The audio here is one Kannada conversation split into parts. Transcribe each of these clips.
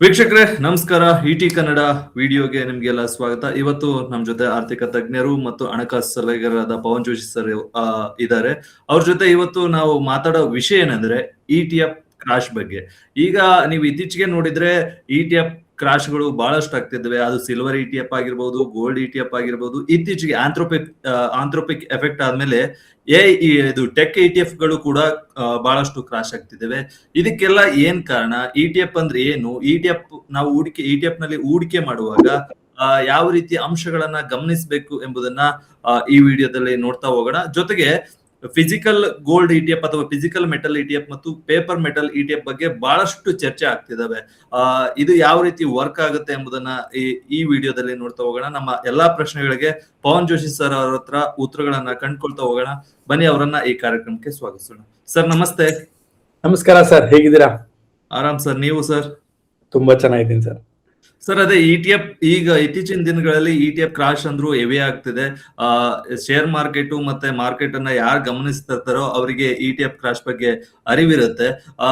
ವೀಕ್ಷಕರೇ, ನಮಸ್ಕಾರ. ಇಟಿ ಕನ್ನಡ ವಿಡಿಯೋಗೆ ನಿಮ್ಗೆಲ್ಲ ಸ್ವಾಗತ. ಇವತ್ತು ನಮ್ ಜೊತೆ ಆರ್ಥಿಕ ತಜ್ಞರು ಮತ್ತು ಹಣಕಾಸು ಸಲಹೆಗಾರರಾದ ಪವನ್ ಜೋಶಿ ಸರ್ ಇದ್ದಾರೆ. ಅವ್ರ ಜೊತೆ ಇವತ್ತು ನಾವು ಮಾತಾಡೋ ವಿಷಯ ಏನಂದ್ರೆ ಇಟಿಎಫ್ ಎಫ್ ಕ್ರಾಶ್ ಬಗ್ಗೆ. ಈಗ ನೀವು ಇತ್ತೀಚೆಗೆ ನೋಡಿದ್ರೆ ಇ ಟಿ ಎಫ್ ಕ್ರಾಶ್ಗಳು ಬಹಳಷ್ಟು ಆಗ್ತಿದ್ದಾವೆ. ಅದು ಸಿಲ್ವರ್ ಇ ಟಿ ಎಫ್ ಆಗಿರ್ಬೋದು ಗೋಲ್ಡ್ ಇ ಟಿ ಎಫ್ ಆಗಿರ್ಬೋದು. ಇತ್ತೀಚೆಗೆ ಆಂಥ್ರೋಪಿಕ್ ಆಂಥ್ರೋಪಿಕ್ ಎಫೆಕ್ಟ್ ಆದ್ಮೇಲೆ ಎ ಇದು ಟೆಕ್ ಇ ಟಿ ಎಫ್ಗಳು ಕೂಡ ಬಹಳಷ್ಟು ಕ್ರಾಶ್ ಆಗ್ತಿದ್ದಾವೆ. ಇದಕ್ಕೆಲ್ಲ ಏನ್ ಕಾರಣ? ಇ ಟಿ ಎಫ್ ಅಂದ್ರೆ ಏನು? ಇ ಟಿ ಎಫ್ ನಾವು ಹೂಡಿಕೆ ಇ ಟಿ ಎಫ್ನಲ್ಲಿ ಹೂಡಿಕೆ ಮಾಡುವಾಗ ಯಾವ ರೀತಿ ಅಂಶಗಳನ್ನ ಗಮನಿಸಬೇಕು ಎಂಬುದನ್ನ ಈ ವಿಡಿಯೋದಲ್ಲಿ ನೋಡ್ತಾ ಹೋಗೋಣ. ಜೊತೆಗೆ physical gold E T F ಅಥವಾ physical metal E T F ಮತ್ತು paper metal E T F ಬಗ್ಗೆ ಬಹಳಷ್ಟು ಚರ್ಚೆ ಆಗ್ತಿದಾವೆ. ಆ, ಇದು ಯಾವ ರೀತಿ ವರ್ಕ್ ಆಗುತ್ತೆ ಎಂಬುದನ್ನ ಈ ಈ ವಿಡಿಯೋದಲ್ಲಿ ನೋಡ್ತಾ ಹೋಗೋಣ. ನಮ್ಮ ಎಲ್ಲಾ ಪ್ರಶ್ನೆಗಳಿಗೆ ಪವನ್ ಜೋಶಿ ಸರ್ ಅವರ ಹತ್ರ ಉತ್ತರಗಳನ್ನ ಕಂಡ್ಕೊಳ್ತಾ ಹೋಗೋಣ. ಬನ್ನಿ ಅವರನ್ನ ಈ ಕಾರ್ಯಕ್ರಮಕ್ಕೆ ಸ್ವಾಗತಿಸೋಣ. ಸರ್ ನಮಸ್ತೆ. ನಮಸ್ಕಾರ ಸರ್ ಹೇಗಿದ್ದೀರಾ? ಆರಾಮ್ ಸರ್ ನೀವು ಸರ್ ತುಂಬಾ ಚೆನ್ನಾಗಿದ್ದೀನಿ ಸರ್ ಸರ್, ಅದೇ ಇ ಟಿ ಎಫ್ ಈಗ ಇತ್ತೀಚಿನ ದಿನಗಳಲ್ಲಿ ಇ ಟಿ ಎಫ್ ಕ್ರಾಶ್ ಅಂದ್ರು ಹೆವಿ ಆಗ್ತಿದೆ. ಆ ಶೇರ್ ಮಾರ್ಕೆಟ್ ಮತ್ತೆ ಮಾರ್ಕೆಟ್ ಅನ್ನ ಯಾರು ಗಮನಿಸ್ತಿರ್ತಾರೋ ಅವರಿಗೆ ಇ ಟಿ ಎಫ್ ಕ್ರಾಶ್ ಬಗ್ಗೆ ಅರಿವಿರುತ್ತೆ. ಆ,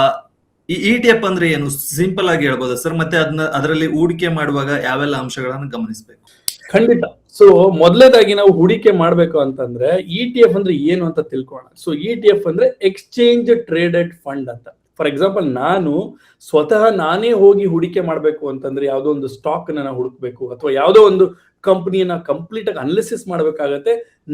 ಈ ಇ ಟಿ ಎಫ್ ಅಂದ್ರೆ ಏನು? ಸಿಂಪಲ್ ಆಗಿ ಹೇಳ್ಬೋದು ಸರ್? ಮತ್ತೆ ಅದನ್ನ ಅದರಲ್ಲಿ ಹೂಡಿಕೆ ಮಾಡುವಾಗ ಯಾವೆಲ್ಲ ಅಂಶಗಳನ್ನು ಗಮನಿಸಬೇಕು? ಖಂಡಿತ. ಸೊ ಮೊದಲನೇದಾಗಿ ನಾವು ಹೂಡಿಕೆ ಮಾಡ್ಬೇಕು ಅಂತಂದ್ರೆ ಇ ಟಿ ಎಫ್ ಅಂದ್ರೆ ಏನು ಅಂತ ತಿಳ್ಕೊಳ್ಳೋಣ. ಸೊ ಇ ಟಿ ಎಫ್ ಅಂದ್ರೆ ಎಕ್ಸ್ಚೇಂಜ್ ಟ್ರೇಡೆಡ್ ಫಂಡ್ ಅಂತ. ಫಾರ್ ಎಕ್ಸಾಂಪಲ್ ನಾನು ಸ್ವತಃ ನಾನೇ ಹೋಗಿ ಹೂಡಿಕೆ ಮಾಡಬೇಕು ಅಂತಂದ್ರೆ ಯಾವುದೋ ಒಂದು ಸ್ಟಾಕ್ ನಾನು ಹುಡುಕ್ಬೇಕು ಅಥವಾ ಯಾವುದೋ ಒಂದು ಕಂಪ್ನಿಯನ್ನ ಕಂಪ್ಲೀಟ್ ಆಗಿ ಅನಾಲಿಸಿಸ್ ಮಾಡ್ಬೇಕಾಗತ್ತೆ,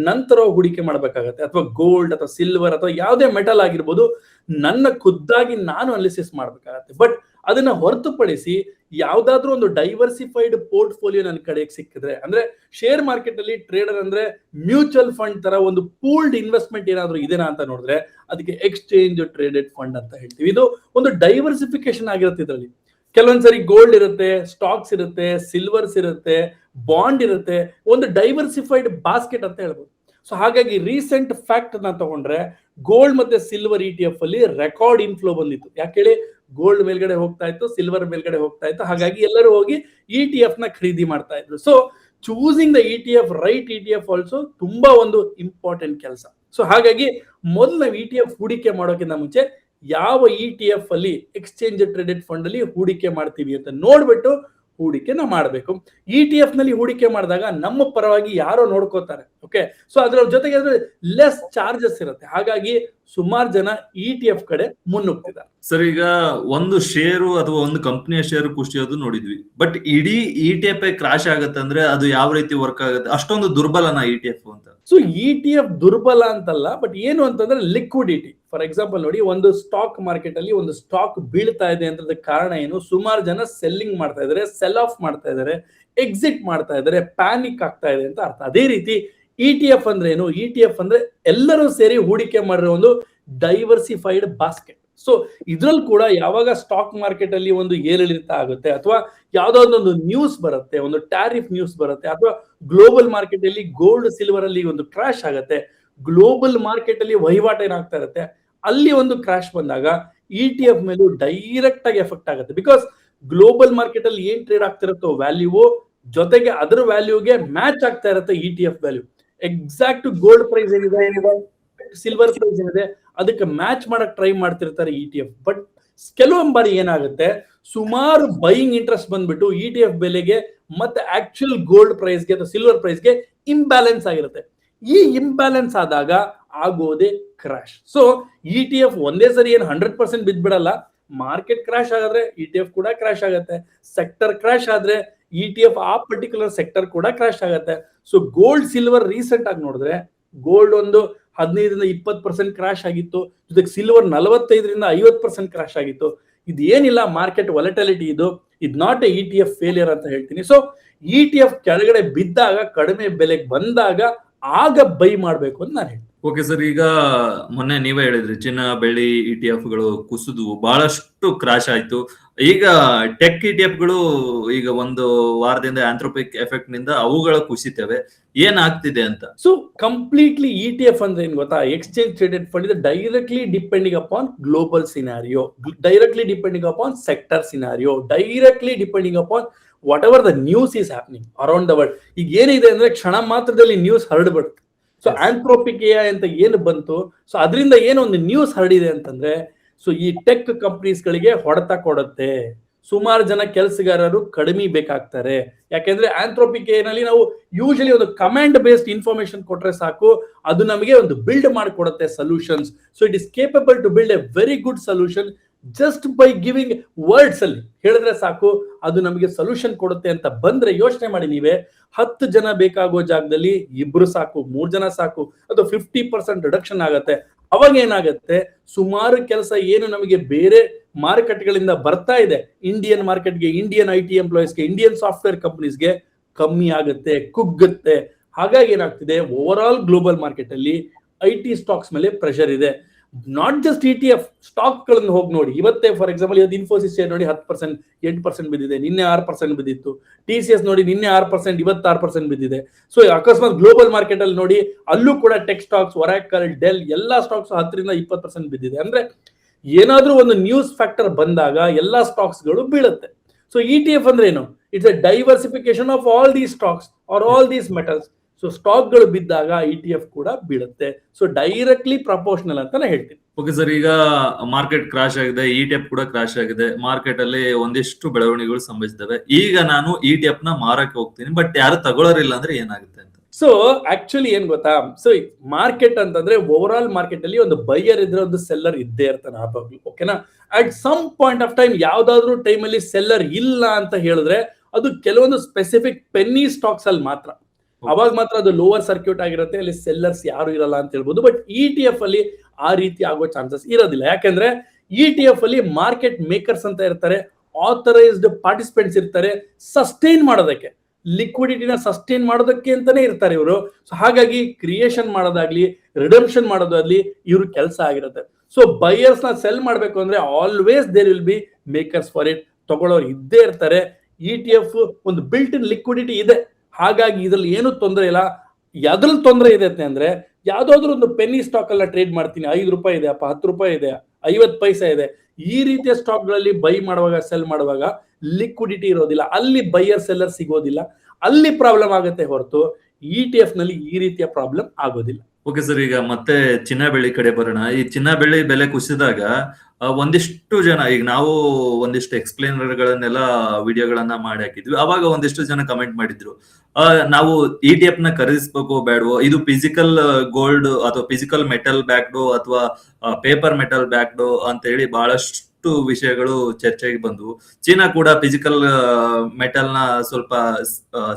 ನಂತರ ಹೂಡಿಕೆ ಮಾಡ್ಬೇಕಾಗತ್ತೆ. ಅಥವಾ ಗೋಲ್ಡ್ ಅಥವಾ ಸಿಲ್ವರ್ ಅಥವಾ ಯಾವುದೇ ಮೆಟಲ್ ಆಗಿರ್ಬೋದು, ನನ್ನ ಖುದ್ದಾಗಿ ನಾನು ಅನಾಲಿಸಿಸ್ ಮಾಡ್ಬೇಕಾಗತ್ತೆ. ಬಟ್ ಅದನ್ನ ಹೊರತುಪಡಿಸಿ ಯಾವ್ದಾದ್ರು ಒಂದು ಡೈವರ್ಸಿಫೈಡ್ ಪೋರ್ಟ್ಫೋಲಿಯೋ ನನ್ನ ಕಡೆಗೆ ಸಿಕ್ಕಿದ್ರೆ, ಅಂದ್ರೆ ಶೇರ್ ಮಾರ್ಕೆಟ್ ಅಲ್ಲಿ ಟ್ರೇಡರ್ ಅಂದ್ರೆ ಮ್ಯೂಚುವಲ್ ಫಂಡ್ ತರ ಒಂದು ಪೂಲ್ಡ್ ಇನ್ವೆಸ್ಟ್ಮೆಂಟ್ ಏನಾದ್ರು ಇದೆನಾ ಅಂತ ನೋಡಿದ್ರೆ ಅದಕ್ಕೆ ಎಕ್ಸ್ಚೇಂಜ್ ಟ್ರೇಡೆಡ್ ಫಂಡ್ ಅಂತ ಹೇಳ್ತೀವಿ. ಇದು ಒಂದು ಡೈವರ್ಸಿಫಿಕೇಶನ್ ಆಗಿರುತ್ತೆ ಇದರಲ್ಲಿ. ಕೆಲವೊಂದ್ಸರಿ ಗೋಲ್ಡ್ ಇರುತ್ತೆ ಸ್ಟಾಕ್ಸ್ ಇರುತ್ತೆ ಸಿಲ್ವರ್ಸ್ ಇರುತ್ತೆ ಬಾಂಡ್ ಇರುತ್ತೆ, ಒಂದು ಡೈವರ್ಸಿಫೈಡ್ ಬಾಸ್ಕೆಟ್ ಅಂತ ಹೇಳ್ಬೋದು. ಸೊ ಹಾಗಾಗಿ ರೀಸೆಂಟ್ ಫ್ಯಾಕ್ಟ್ನ ತಗೊಂಡ್ರೆ ಗೋಲ್ಡ್ ಮತ್ತೆ ಸಿಲ್ವರ್ ಇ ಟಿ ಎಫ್ ಅಲ್ಲಿ ರೆಕಾರ್ಡ್ ಇನ್ಫ್ಲೋ ಬಂದಿತ್ತು. ಯಾಕೆ ಹೇಳಿ? ಗೋಲ್ಡ್ ಮೇಲ್ಗಡೆ ಹೋಗ್ತಾ ಇತ್ತು ಸಿಲ್ವರ್ ಮೇಲ್ಗಡೆ ಹೋಗ್ತಾ ಇತ್ತು. ಹಾಗಾಗಿ ಎಲ್ಲರೂ ಹೋಗಿ ಇ ಟಿ ಎಫ್ನ ಖರೀದಿ ಮಾಡ್ತಾ ಇದ್ರು. So choosing the E T F right E T F also ತುಂಬಾ ಒಂದು ಇಂಪಾರ್ಟೆಂಟ್ ಕೆಲಸ. ಸೊ ಹಾಗಾಗಿ ಮೊದಲು ನಾವು ಇ ಟಿ ಎಫ್ ಹೂಡಿಕೆ ಮಾಡೋಕ್ಕಿಂತ ಮುಂಚೆ ಯಾವ ಇ ಟಿ ಎಫ್ ಅಲ್ಲಿ ಎಕ್ಸ್ಚೇಂಜ್ ಟ್ರೇಡೆಡ್ ಫಂಡ್ ಅಲ್ಲಿ ಹೂಡಿಕೆ ಮಾಡ್ತೀವಿ ಅಂತ ನೋಡ್ಬಿಟ್ಟು ಹೂಡಿಕೆನ ಮಾಡಬೇಕು. ಇ ಟಿ ಎಫ್ನಲ್ಲಿ ಹೂಡಿಕೆ ಮಾಡಿದಾಗ ನಮ್ಮ ಪರವಾಗಿ ಯಾರೋ ನೋಡ್ಕೋತಾರೆ ಓಕೆ ಸೊ ಅದ್ರ ಜೊತೆಗೆ ಲೆಸ್ ಚಾರ್ಜಸ್ ಇರುತ್ತೆ. ಹಾಗಾಗಿ ಸುಮಾರು ಜನ ಇ ಟಿ ಎಫ್ ಕಡೆ ಮುನ್ನುಗ್ತಿದ್ದಾರೆ. ಸರ್ ಈಗ ಒಂದು ಶೇರು ಅಥವಾ ಒಂದು ಕಂಪನಿಯ ಶೇರು ಕುಸಿಯೋದು ನೋಡಿದ್ವಿ. ಬಟ್ ಇಡೀ ಇ ಟಿ ಎಫ್ ಕ್ರಾಶ್ ಆಗುತ್ತೆ ಅಂದ್ರೆ ಅದು ಯಾವ ರೀತಿ ವರ್ಕ್ ಆಗುತ್ತೆ? ಅಷ್ಟೊಂದು ದುರ್ಬಲನ ಇ ಟಿ ಎಫ್ ಅಂತ? ಸೊ ಇ ಟಿ ಎಫ್ ದುರ್ಬಲ ಅಂತಲ್ಲ ಬಟ್ ಏನು ಅಂತಂದ್ರೆ ಲಿಕ್ವಿಡಿಟಿ ಫಾರ್ ಎಕ್ಸಾಂಪಲ್ ನೋಡಿ, ಒಂದು ಸ್ಟಾಕ್ ಮಾರ್ಕೆಟ್ ಅಲ್ಲಿ ಒಂದು ಸ್ಟಾಕ್ ಬೀಳ್ತಾ ಇದೆ ಅಂತ ಕಾರಣ ಏನು? ಸುಮಾರು ಜನ ಸೆಲ್ಲಿಂಗ್ ಮಾಡ್ತಾ ಇದ್ದಾರೆ ಸೆಲ್ ಆಫ್ ಮಾಡ್ತಾ ಇದ್ದಾರೆ ಎಕ್ಸಿಟ್ ಮಾಡ್ತಾ ಇದ್ದಾರೆ ಪ್ಯಾನಿಕ್ ಆಗ್ತಾ ಇದೆ ಅಂತ ಅರ್ಥ. ಅದೇ ರೀತಿ ಇ ಟಿ ಎಫ್ ಅಂದ್ರೆ ಏನು? ಇ ಟಿ ಎಫ್ ಅಂದ್ರೆ ಎಲ್ಲರೂ ಸೇರಿ ಹೂಡಿಕೆ ಮಾಡಿರೋ ಒಂದು ಡೈವರ್ಸಿಫೈಡ್ ಬಾಸ್ಕೆಟ್ ಸೊ ಇದ್ರಲ್ಲಿ ಕೂಡ ಯಾವಾಗ ಸ್ಟಾಕ್ ಮಾರ್ಕೆಟ್ ಅಲ್ಲಿ ಒಂದು ಏರಿಳಿತ ಆಗುತ್ತೆ ಅಥವಾ ಯಾವುದೋ ಒಂದು ನ್ಯೂಸ್ ಬರುತ್ತೆ, ಒಂದು ಟ್ಯಾರಿಫ್ ನ್ಯೂಸ್ ಬರುತ್ತೆ ಅಥವಾ ಗ್ಲೋಬಲ್ ಮಾರ್ಕೆಟ್ ಅಲ್ಲಿ ಗೋಲ್ಡ್ ಸಿಲ್ವರ್ ಅಲ್ಲಿ ಒಂದು ಕ್ರಾಶ್ ಆಗುತ್ತೆ ಗ್ಲೋಬಲ್ ಮಾರ್ಕೆಟ್ ಅಲ್ಲಿ ವಹಿವಾಟು ಏನಾಗ್ತಾ ಇರುತ್ತೆ? ಅಲ್ಲಿ ಒಂದು ಕ್ರಾಶ್ ಬಂದಾಗ ಇ ಟಿ ಎಫ್ ಮೇಲೂ ಡೈರೆಕ್ಟ್ ಆಗಿ ಎಫೆಕ್ಟ್ ಆಗುತ್ತೆ. ಬಿಕಾಸ್ ಗ್ಲೋಬಲ್ ಮಾರ್ಕೆಟ್ ಅಲ್ಲಿ ಏನ್ ಟ್ರೇಡ್ ಆಗ್ತಿರುತ್ತೋ ವ್ಯಾಲ್ಯೂ ಜೊತೆಗೆ ಅದರ ವ್ಯಾಲ್ಯೂಗೆ ಮ್ಯಾಚ್ ಆಗ್ತಾ ಇರುತ್ತೆ E T F value exact gold price ಏನಿದೆ ಏನಿದೆ? ಸಿಲ್ವರ್ ಪ್ರೈಸ್ ಏನಿದೆ? ಅದಕ್ಕೆ ಮ್ಯಾಚ್ ಮಾಡಕ್ ಟ್ರೈ ಮಾಡ್ತಿರ್ತಾರೆ ಇ ಟಿ ಎಫ್ ಬಟ್ ಕೆಲವೊಂದು ಬಾರಿ ಏನಾಗುತ್ತೆ? ಸುಮಾರು ಬೈಯಿಂಗ್ ಇಂಟ್ರೆಸ್ಟ್ ಬಂದ್ಬಿಟ್ಟು ಇ ಟಿ ಎಫ್ ಬೆಲೆಗೆ ಮತ್ತೆ ಆಕ್ಚುಯಲ್ ಗೋಲ್ಡ್ ಪ್ರೈಸ್ಗೆ ಅಥವಾ ಸಿಲ್ವರ್ ಪ್ರೈಸ್ಗೆ ಇಂಬ್ಯಾಲೆನ್ಸ್ ಆಗಿರುತ್ತೆ. ಈ ಇಂಬ್ಯಾಲೆನ್ಸ್ ಆದಾಗ ಆಗೋದೇ crash so E T F ಒಂದೇ ಸರಿ ಏನು ಹಂಡ್ರೆಡ್ ಪರ್ಸೆಂಟ್ ಬಿದ್ದ್ಬಿಡಲ್ಲ ಮಾರ್ಕೆಟ್ ಕ್ರಾಶ್ ಆಗಿದ್ರೆ ಇ ಟಿ ಎಫ್ ಕೂಡ ಕ್ರಾಶ್ ಆಗುತ್ತೆ. ಸೆಕ್ಟರ್ ಕ್ರಾಶ್ ಆದ್ರೆ ಇ ಟಿ ಎಫ್ ಆ ಪರ್ಟಿಕ್ಯುಲರ್ ಸೆಕ್ಟರ್ ಕೂಡ ಕ್ರಾಶ್ ಆಗುತ್ತೆ. ಸೊ ಗೋಲ್ಡ್ ಸಿಲ್ವರ್ ರೀಸೆಂಟ್ ಆಗಿ ನೋಡಿದ್ರೆ ಗೋಲ್ಡ್ ಒಂದು ಹದಿನೈದರಿಂದ ಇಪ್ಪತ್ತು ಪರ್ಸೆಂಟ್ ಕ್ರಾಶ್ ಆಗಿತ್ತು. ಜೊತೆಗೆ ಸಿಲ್ವರ್ ನಲವತ್ತೈದರಿಂದ ಐವತ್ತು ಪರ್ಸೆಂಟ್ ಕ್ರಾಶ್ ಆಗಿತ್ತು. ಇದು ಏನಿಲ್ಲ ಮಾರ್ಕೆಟ್ ವಲಟಲಿಟಿ ಇದು. ಇದು not a E T F failure ಅಂತ ಹೇಳ್ತೀನಿ. ಸೊ ಇ ಟಿ ಎಫ್ ಕೆಳಗಡೆ ಬಿದ್ದಾಗ, ಕಡಿಮೆ ಬೆಲೆಗೆ ಬಂದಾಗ ಆಗ ಬೈ ಮಾಡಬೇಕು ಅಂತ ನಾನು ಹೇಳ್ತೀನಿ. ಓಕೆ ಸರ್ ಈಗ ಮೊನ್ನೆ ನೀವೇ ಹೇಳಿದ್ರಿ ಚಿನ್ನ ಬೆಳ್ಳಿ ಇ ಟಿ ಎಫ್ಗಳು ಕುಸಿದು ಬಹಳಷ್ಟು ಕ್ರಾಶ್ ಆಯ್ತು. ಈಗ ಟೆಕ್ ಇ ಟಿ ಎಫ್ಗಳು ಈಗ ಒಂದು ವಾರದಿಂದ ಆಂಥ್ರೋಪಿಕ್ ಎಫೆಕ್ಟ್ನಿಂದ ಅವುಗಳ ಕುಸಿತವೆ. ಏನಾಗ್ತಿದೆ ಅಂತ? So completely E T F ಅಂದ್ರೆ ಏನ್ ಗೊತ್ತಾ? ಎಕ್ಸ್ಚೇಂಜ್ ಟ್ರೇಡೆಡ್ ಫಂಡ್ ಇದು directly depending upon global scenario directly depending upon sector scenario directly depending upon whatever the news is happening around the world ಈಗ ಏನಿದೆ ಅಂದ್ರೆ ಕ್ಷಣ ಮಾತ್ರದಲ್ಲಿ ನ್ಯೂಸ್ ಹರಡ್ಬಿಡುತ್ತೆ. ಸೊ ಆಂಥ್ರೋಪಿಕಿಯಾ ಅಂತ ಏನು ಬಂತು? ಸೊ ಅದರಿಂದ ಏನು ಒಂದು ನ್ಯೂಸ್ ಹರಡಿದೆ ಅಂತಂದ್ರೆ ಸೊ ಈ ಟೆಕ್ ಕಂಪ್ನೀಸ್ ಗಳಿಗೆ ಹೊಡೆತ ಕೊಡುತ್ತೆ. ಸುಮಾರು ಜನ ಕೆಲಸಗಾರರು ಕಡಿಮೆ ಬೇಕಾಗ್ತಾರೆ. ಯಾಕೆಂದ್ರೆ ಆಂಥ್ರೋಪಿಕೇನಲ್ಲಿ ನಾವು ಯೂಶಲಿ ಒಂದು ಕಮಾಂಡ್ ಬೇಸ್ಡ್ ಇನ್ಫಾರ್ಮೇಶನ್ ಕೊಟ್ರೆ ಸಾಕು ಅದು ನಮಗೆ ಒಂದು ಬಿಲ್ಡ್ ಮಾಡಿಕೊಡುತ್ತೆ solutions so it is capable to build a very good solution just by giving words ಅಲ್ಲಿ ಹೇಳಿದ್ರೆ ಸಾಕು, ಅದು ನಮಗೆ ಸೊಲ್ಯೂಷನ್ ಕೊಡುತ್ತೆ ಅಂತ ಬಂದ್ರೆ ಯೋಚನೆ ಮಾಡಿ ನೀವೇ. ಹತ್ತು ಜನ ಬೇಕಾಗೋ ಜಾಗದಲ್ಲಿ ಇಬ್ರು ಸಾಕು, ಮೂರ್ ಜನ ಸಾಕು, ಅದು ಫಿಫ್ಟಿ ಪರ್ಸೆಂಟ್ ರಿಡಕ್ಷನ್ ಆಗತ್ತೆ. ಅವಾಗ ಏನಾಗತ್ತೆ? ಸುಮಾರು ಕೆಲಸ ಏನು ನಮಗೆ ಬೇರೆ ಮಾರುಕಟ್ಟೆಗಳಿಂದ ಬರ್ತಾ ಇದೆ. ಇಂಡಿಯನ್ ಮಾರ್ಕೆಟ್ಗೆ ಇಂಡಿಯನ್ ಐ ಟಿ ಎಂಪ್ಲಾಯೀಸ್ಗೆ ಇಂಡಿಯನ್ ಸಾಫ್ಟ್ವೇರ್ ಕಂಪ್ನೀಸ್ಗೆ ಕಮ್ಮಿ ಆಗುತ್ತೆ, ಕುಗ್ಗುತ್ತೆ. ಹಾಗಾಗಿ ಏನಾಗ್ತಿದೆ? ಓವರ್ ಆಲ್ ಗ್ಲೋಬಲ್ ಮಾರ್ಕೆಟ್ ಅಲ್ಲಿ ಐ ಟಿ ಸ್ಟಾಕ್ಸ್ ಮೇಲೆ ಪ್ರೆಷರ್ ಇದೆ. Not just E T F stock ಗಳನ್ನ ಹೋಗಿ ನೋಡಿ. ಇವತ್ತೇ ಫಾರ್ ಎಕ್ಸಾಂಪಲ್ ಇವತ್ತು ಇನ್ಫೋಸಿಸ್ ಶೇರ್ ನೋಡಿ ಹತ್ತು ಪರ್ಸೆಂಟ್ ಎಂಟು ಪರ್ಸೆಂಟ್ ಬಿದ್ದಿದೆ, ನಿನ್ನೆ ಆರು ಪರ್ಸೆಂಟ್ ಬಿದ್ದಿತ್ತು. ಟಿ ಸಿ ಎಸ್ ನೋಡಿ ನಿನ್ನೆ ಆರು ಪರ್ಸೆಂಟ್ ಇವತ್ತಾರು ಪರ್ಸೆಂಟ್ ಬಿದ್ದಿದೆ. ಸೊ ಅಕಸ್ಮಾತ್ ಗ್ಲೋಬಲ್ ಮಾರ್ಕೆಟ್ ಅಲ್ಲಿ ನೋಡಿ, ಅಲ್ಲೂ ಕೂಡ ಟೆಕ್ ಸ್ಟಾಕ್ಸ್ ಒರಾಕಲ್ ಡೆಲ್ ಎಲ್ಲಾ ಸ್ಟಾಕ್ಸ್ ಹತ್ತರಿಂದ ಇಪ್ಪತ್ತು ಪರ್ಸೆಂಟ್ ಬಿದ್ದಿದೆ. ಅಂದ್ರೆ ಏನಾದ್ರೂ ಒಂದು ನ್ಯೂಸ್ ಫ್ಯಾಕ್ಟರ್ ಬಂದಾಗ ಎಲ್ಲಾ ಸ್ಟಾಕ್ಸ್ಗಳು ಬೀಳುತ್ತೆ. ಸೊ ಇ ಟಿ ಎಫ್ ಅಂದ್ರೆ ಏನು? It's a diversification of all these stocks are all these metals so ಸ್ಟಾಕ್ಗಳು ಬಿದ್ದಾಗ ಇ ಟಿ ಎಫ್ ಕೂಡ ಬೀಳುತ್ತೆ. ಸೊ ಡೈರೆಕ್ಟ್ಲಿ ಪ್ರಪೋರ್ಷನಲ್ ಅಂತಾನೆ ಹೇಳ್ತೀನಿ. ಓಕೆ ಸರ್ ಈಗ ಮಾರ್ಕೆಟ್ ಕ್ರಾಶ್ ಆಗಿದೆ ಇ ಟಿ ಎಫ್ ಕೂಡ ಕ್ರಾಶ್ ಆಗಿದೆ. ಮಾರ್ಕೆಟ್ ಅಲ್ಲಿ ಒಂದಿಷ್ಟು ಬೆಳವಣಿಗೆಗಳು ಸಂಭವಿಸಿದವೆ ಈಗ ನಾನು ಇ ಟಿ ಎಫ್ನ ಮಾರಕ್ಕೆ ಹೋಗ್ತೀನಿ ಬಟ್ ಯಾರು ತಗೊಳ್ಳೋರಿಲ್ಲ ಅಂದ್ರೆ ಏನಾಗುತ್ತೆ ಅಂತ. ಸೊ ಆಕ್ಚುಲಿ ಏನ್ ಗೊತ್ತಾ? ಸೊ ಮಾರ್ಕೆಟ್ ಅಂತಂದ್ರೆ ಓವರ್ ಆಲ್ ಮಾರ್ಕೆಟ್ ಅಲ್ಲಿ ಒಂದು ಬೈಯರ್ ಇದ್ರೆ ಒಂದು ಸೆಲ್ಲರ್ ಇದ್ದೇ ಇರ್ತಾನೆ ಆವಾಗ್ಲೂ ಓಕೆನಾ at some point of time ಯಾವ್ದಾದ್ರು ಟೈಮ್ ಅಲ್ಲಿ ಸೆಲ್ಲರ್ ಇಲ್ಲ ಅಂತ ಹೇಳಿದ್ರೆ ಅದು ಕೆಲವೊಂದು ಸ್ಪೆಸಿಫಿಕ್ ಪೆನ್ನಿ ಸ್ಟಾಕ್ಸ್ ಅಲ್ಲಿ ಮಾತ್ರ. ಅವಾಗ ಮಾತ್ರ ಅದು ಲೋವರ್ ಸರ್ಕ್ಯೂಟ್ ಆಗಿರುತ್ತೆ, ಅಲ್ಲಿ ಸೆಲ್ಲರ್ಸ್ ಯಾರು ಇರಲ್ಲ ಅಂತ ಹೇಳ್ಬೋದು. ಬಟ್ ಇ ಟಿ ಎಫ್ ಅಲ್ಲಿ ಆ ರೀತಿ ಆಗೋ ಚಾನ್ಸಸ್ ಇರೋದಿಲ್ಲ. ಯಾಕಂದ್ರೆ ಇ ಟಿ ಎಫ್ ಅಲ್ಲಿ ಮಾರ್ಕೆಟ್ ಮೇಕರ್ಸ್ ಅಂತ ಇರ್ತಾರೆ ಆಥರೈಸ್ಡ್ ಪಾರ್ಟಿಸಿಪೆಂಟ್ಸ್ ಇರ್ತಾರೆ ಸಸ್ಟೈನ್ ಮಾಡೋದಕ್ಕೆ. ಲಿಕ್ವಿಡಿಟಿನ ಸಸ್ಟೈನ್ ಮಾಡೋದಕ್ಕೆ ಅಂತಾನೆ ಇರ್ತಾರೆ ಇವರು. ಸೊ ಹಾಗಾಗಿ ಕ್ರಿಯೇಷನ್ ಮಾಡೋದಾಗ್ಲಿ ರಿಡಮ್ಷನ್ ಮಾಡೋದಾಗ್ಲಿ ಇವ್ರ ಕೆಲಸ ಆಗಿರುತ್ತೆ. ಸೊ ಬೈಯರ್ಸ್ನ ಸೆಲ್ ಮಾಡಬೇಕು ಅಂದ್ರೆ always there will be makers for it ತಗೊಳ್ಳೋರು ಇದ್ದೇ ಇರ್ತಾರೆ. ಇ ಟಿ ಎಫ್ ಒಂದು ಬಿಲ್ಟ್ ಇನ್ ಲಿಕ್ವಿಡಿಟಿ ಇದೆ. ಹಾಗಾಗಿ ಇದ್ರಲ್ಲಿ ಏನು ತೊಂದರೆ ಇಲ್ಲ. ಯಾವ್ದ್ರಲ್ಲಿ ತೊಂದರೆ ಇದೆ ಅಂದ್ರೆ, ಯಾವ್ದಾದ್ರು ಒಂದು ಪೆನ್ನಿ ಸ್ಟಾಕ್ ಎಲ್ಲ ಟ್ರೇಡ್ ಮಾಡ್ತೀನಿ, ಐದು ರೂಪಾಯಿ ಇದೆ ಅಪ್ಪ, ಹತ್ತು ರೂಪಾಯಿ ಇದೆ, ಐವತ್ತು ಪೈಸೆ ಇದೆ. ಈ ರೀತಿಯ ಸ್ಟಾಕ್ಗಳಲ್ಲಿ ಬೈ ಮಾಡುವಾಗ ಸೆಲ್ ಮಾಡುವಾಗ ಲಿಕ್ವಿಡಿಟಿ ಇರೋದಿಲ್ಲ. ಅಲ್ಲಿ ಬೈಯರ್ ಸೆಲ್ಲರ್ ಸಿಗೋದಿಲ್ಲ. ಅಲ್ಲಿ ಪ್ರಾಬ್ಲಮ್ ಆಗುತ್ತೆ ಹೊರತು ಇ ಟಿ ಎಫ್ನಲ್ಲಿ ಈ ರೀತಿಯ ಪ್ರಾಬ್ಲಮ್ ಆಗೋದಿಲ್ಲ. ಓಕೆ ಸರ್ ಈಗ ಮತ್ತೆ ಚಿನ್ನ ಬೆಳ್ಳಿ ಕಡೆ ಬರೋಣ. ಈ ಚಿನ್ನ ಬೆಳ್ಳಿ ಬೆಲೆ ಕುಸಿದಾಗ ಒಂದಿಷ್ಟು ಜನ, ಈಗ ನಾವು ಒಂದಿಷ್ಟು ಎಕ್ಸ್ಪ್ಲೇನರ್ ಗಳನ್ನೆಲ್ಲ ವಿಡಿಯೋಗಳನ್ನ ಮಾಡಿ ಹಾಕಿದ್ವಿ. ಅವಾಗ ಒಂದಿಷ್ಟು ಜನ ಕಮೆಂಟ್ ಮಾಡಿದ್ರು. ನಾವು ಇ ಟಿ ಎಫ್ನ ಖರೀದಿಸ್ಬೇಕು ಬೇಡವೋ ಇದು ಫಿಸಿಕಲ್ ಗೋಲ್ಡ್ ಅಥವಾ ಫಿಸಿಕಲ್ ಮೆಟಲ್ ಬ್ಯಾಕ್ಡು ಅಥವಾ ಪೇಪರ್ ಮೆಟಲ್ ಬ್ಯಾಕ್ಡು ಅಂತ ಹೇಳಿ ಬಹಳಷ್ಟು ವಿಷಯಗಳು ಚರ್ಚೆಗೆ ಬಂದವು. ಚೀನಾ ಕೂಡ ಫಿಸಿಕಲ್ ಮೆಟಲ್ನ ಸ್ವಲ್ಪ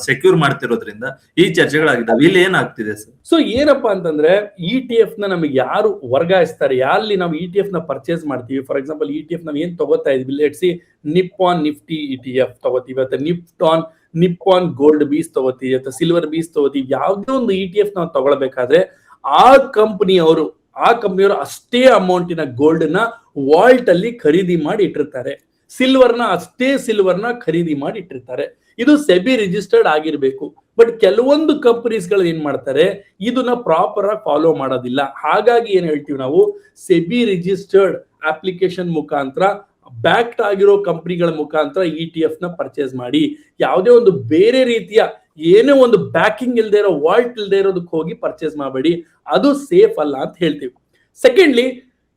ಸೆಕ್ಯೂರ್ ಮಾಡ್ತಿರೋದ್ರಿಂದ ಈ ಚರ್ಚೆಗಳಾಗಿದ್ದಾವೆ. ಇಲ್ಲಿ ಏನಾಗ್ತಿದೆ ಸರ್? ಸೊ ಏನಪ್ಪಾ ಅಂತಂದ್ರೆ ಇ ಟಿ ಎಫ್ನ ನಮಗೆ ಯಾರು ವರ್ಗಾಯಿಸ್ತಾರೆ? ಅಲ್ಲಿ ನಾವು ಇ ಟಿ ಎಫ್ನ ಪರ್ಚೇಸ್ ಮಾಡ್ತೀವಿ? For example E T F ನಾವು ಏನ್ ತಗೋತಾ ಇದೀವಿ? Let's see Nippon Nifty E T F ತಗೋತೀವಿ. ಅಥವಾ ನಿಫ್ಟಾನ್ ನಿಪ್ಪಾನ್ ಗೋಲ್ಡ್ ಬೀಸ್ ತಗೋತೀವಿ. ಅಥವಾ ಸಿಲ್ವರ್ ಬೀಸ್ ತಗೋತೀವಿ. ಯಾವುದೇ ಒಂದು ಇ ಟಿ ಎಫ್ ನಾವು ತಗೊಳ್ಬೇಕಾದ್ರೆ ಆ ಕಂಪನಿಯವರು ಆ ಕಂಪ್ನಿಯವರು ಅಷ್ಟೇ ಅಮೌಂಟಿನ ಗೋಲ್ಡ್ನ ವಾಲ್ಟ್ ಅಲ್ಲಿ ಖರೀದಿ ಮಾಡಿ ಇಟ್ಟಿರ್ತಾರೆ. ಸಿಲ್ವರ್ನ ಅಷ್ಟೇ ಸಿಲ್ವರ್ನ ಖರೀದಿ ಮಾಡಿ ಇಟ್ಟಿರ್ತಾರೆ. ಇದು ಸೆಬಿ ರಿಜಿಸ್ಟರ್ಡ್ ಆಗಿರ್ಬೇಕು. ಬಟ್ ಕೆಲವೊಂದು ಕಂಪನೀಸ್ಗಳು ಏನ್ ಮಾಡ್ತಾರೆ? ಇದನ್ನ ಪ್ರಾಪರ್ ಆಗಿ ಫಾಲೋ ಮಾಡೋದಿಲ್ಲ. ಹಾಗಾಗಿ ಏನ್ ಹೇಳ್ತೀವಿ ನಾವು? ಸೆಬಿ ರಿಜಿಸ್ಟರ್ಡ್ ಅಪ್ಲಿಕೇಶನ್ ಮುಖಾಂತರ ಬ್ಯಾಕ್ಡ್ ಆಗಿರೋ ಕಂಪನಿಗಳ ಮುಖಾಂತರ ಇ ಟಿ ಎಫ್ನ ಪರ್ಚೇಸ್ ಮಾಡಿ. ಯಾವುದೇ ಒಂದು ಬೇರೆ ರೀತಿಯ ಏನೇ ಒಂದು ಬ್ಯಾಕಿಂಗ್ ಇಲ್ಲದೆ ಇರೋ ವಾಲ್ಟ್ ಇಲ್ಲದೆ ಇರೋದಕ್ಕೆ ಹೋಗಿ ಪರ್ಚೇಸ್ ಮಾಡಬೇಡಿ. ಅದು ಸೇಫ್ ಅಲ್ಲ ಅಂತ ಹೇಳ್ತೀವಿ. ಸೆಕೆಂಡ್ಲಿ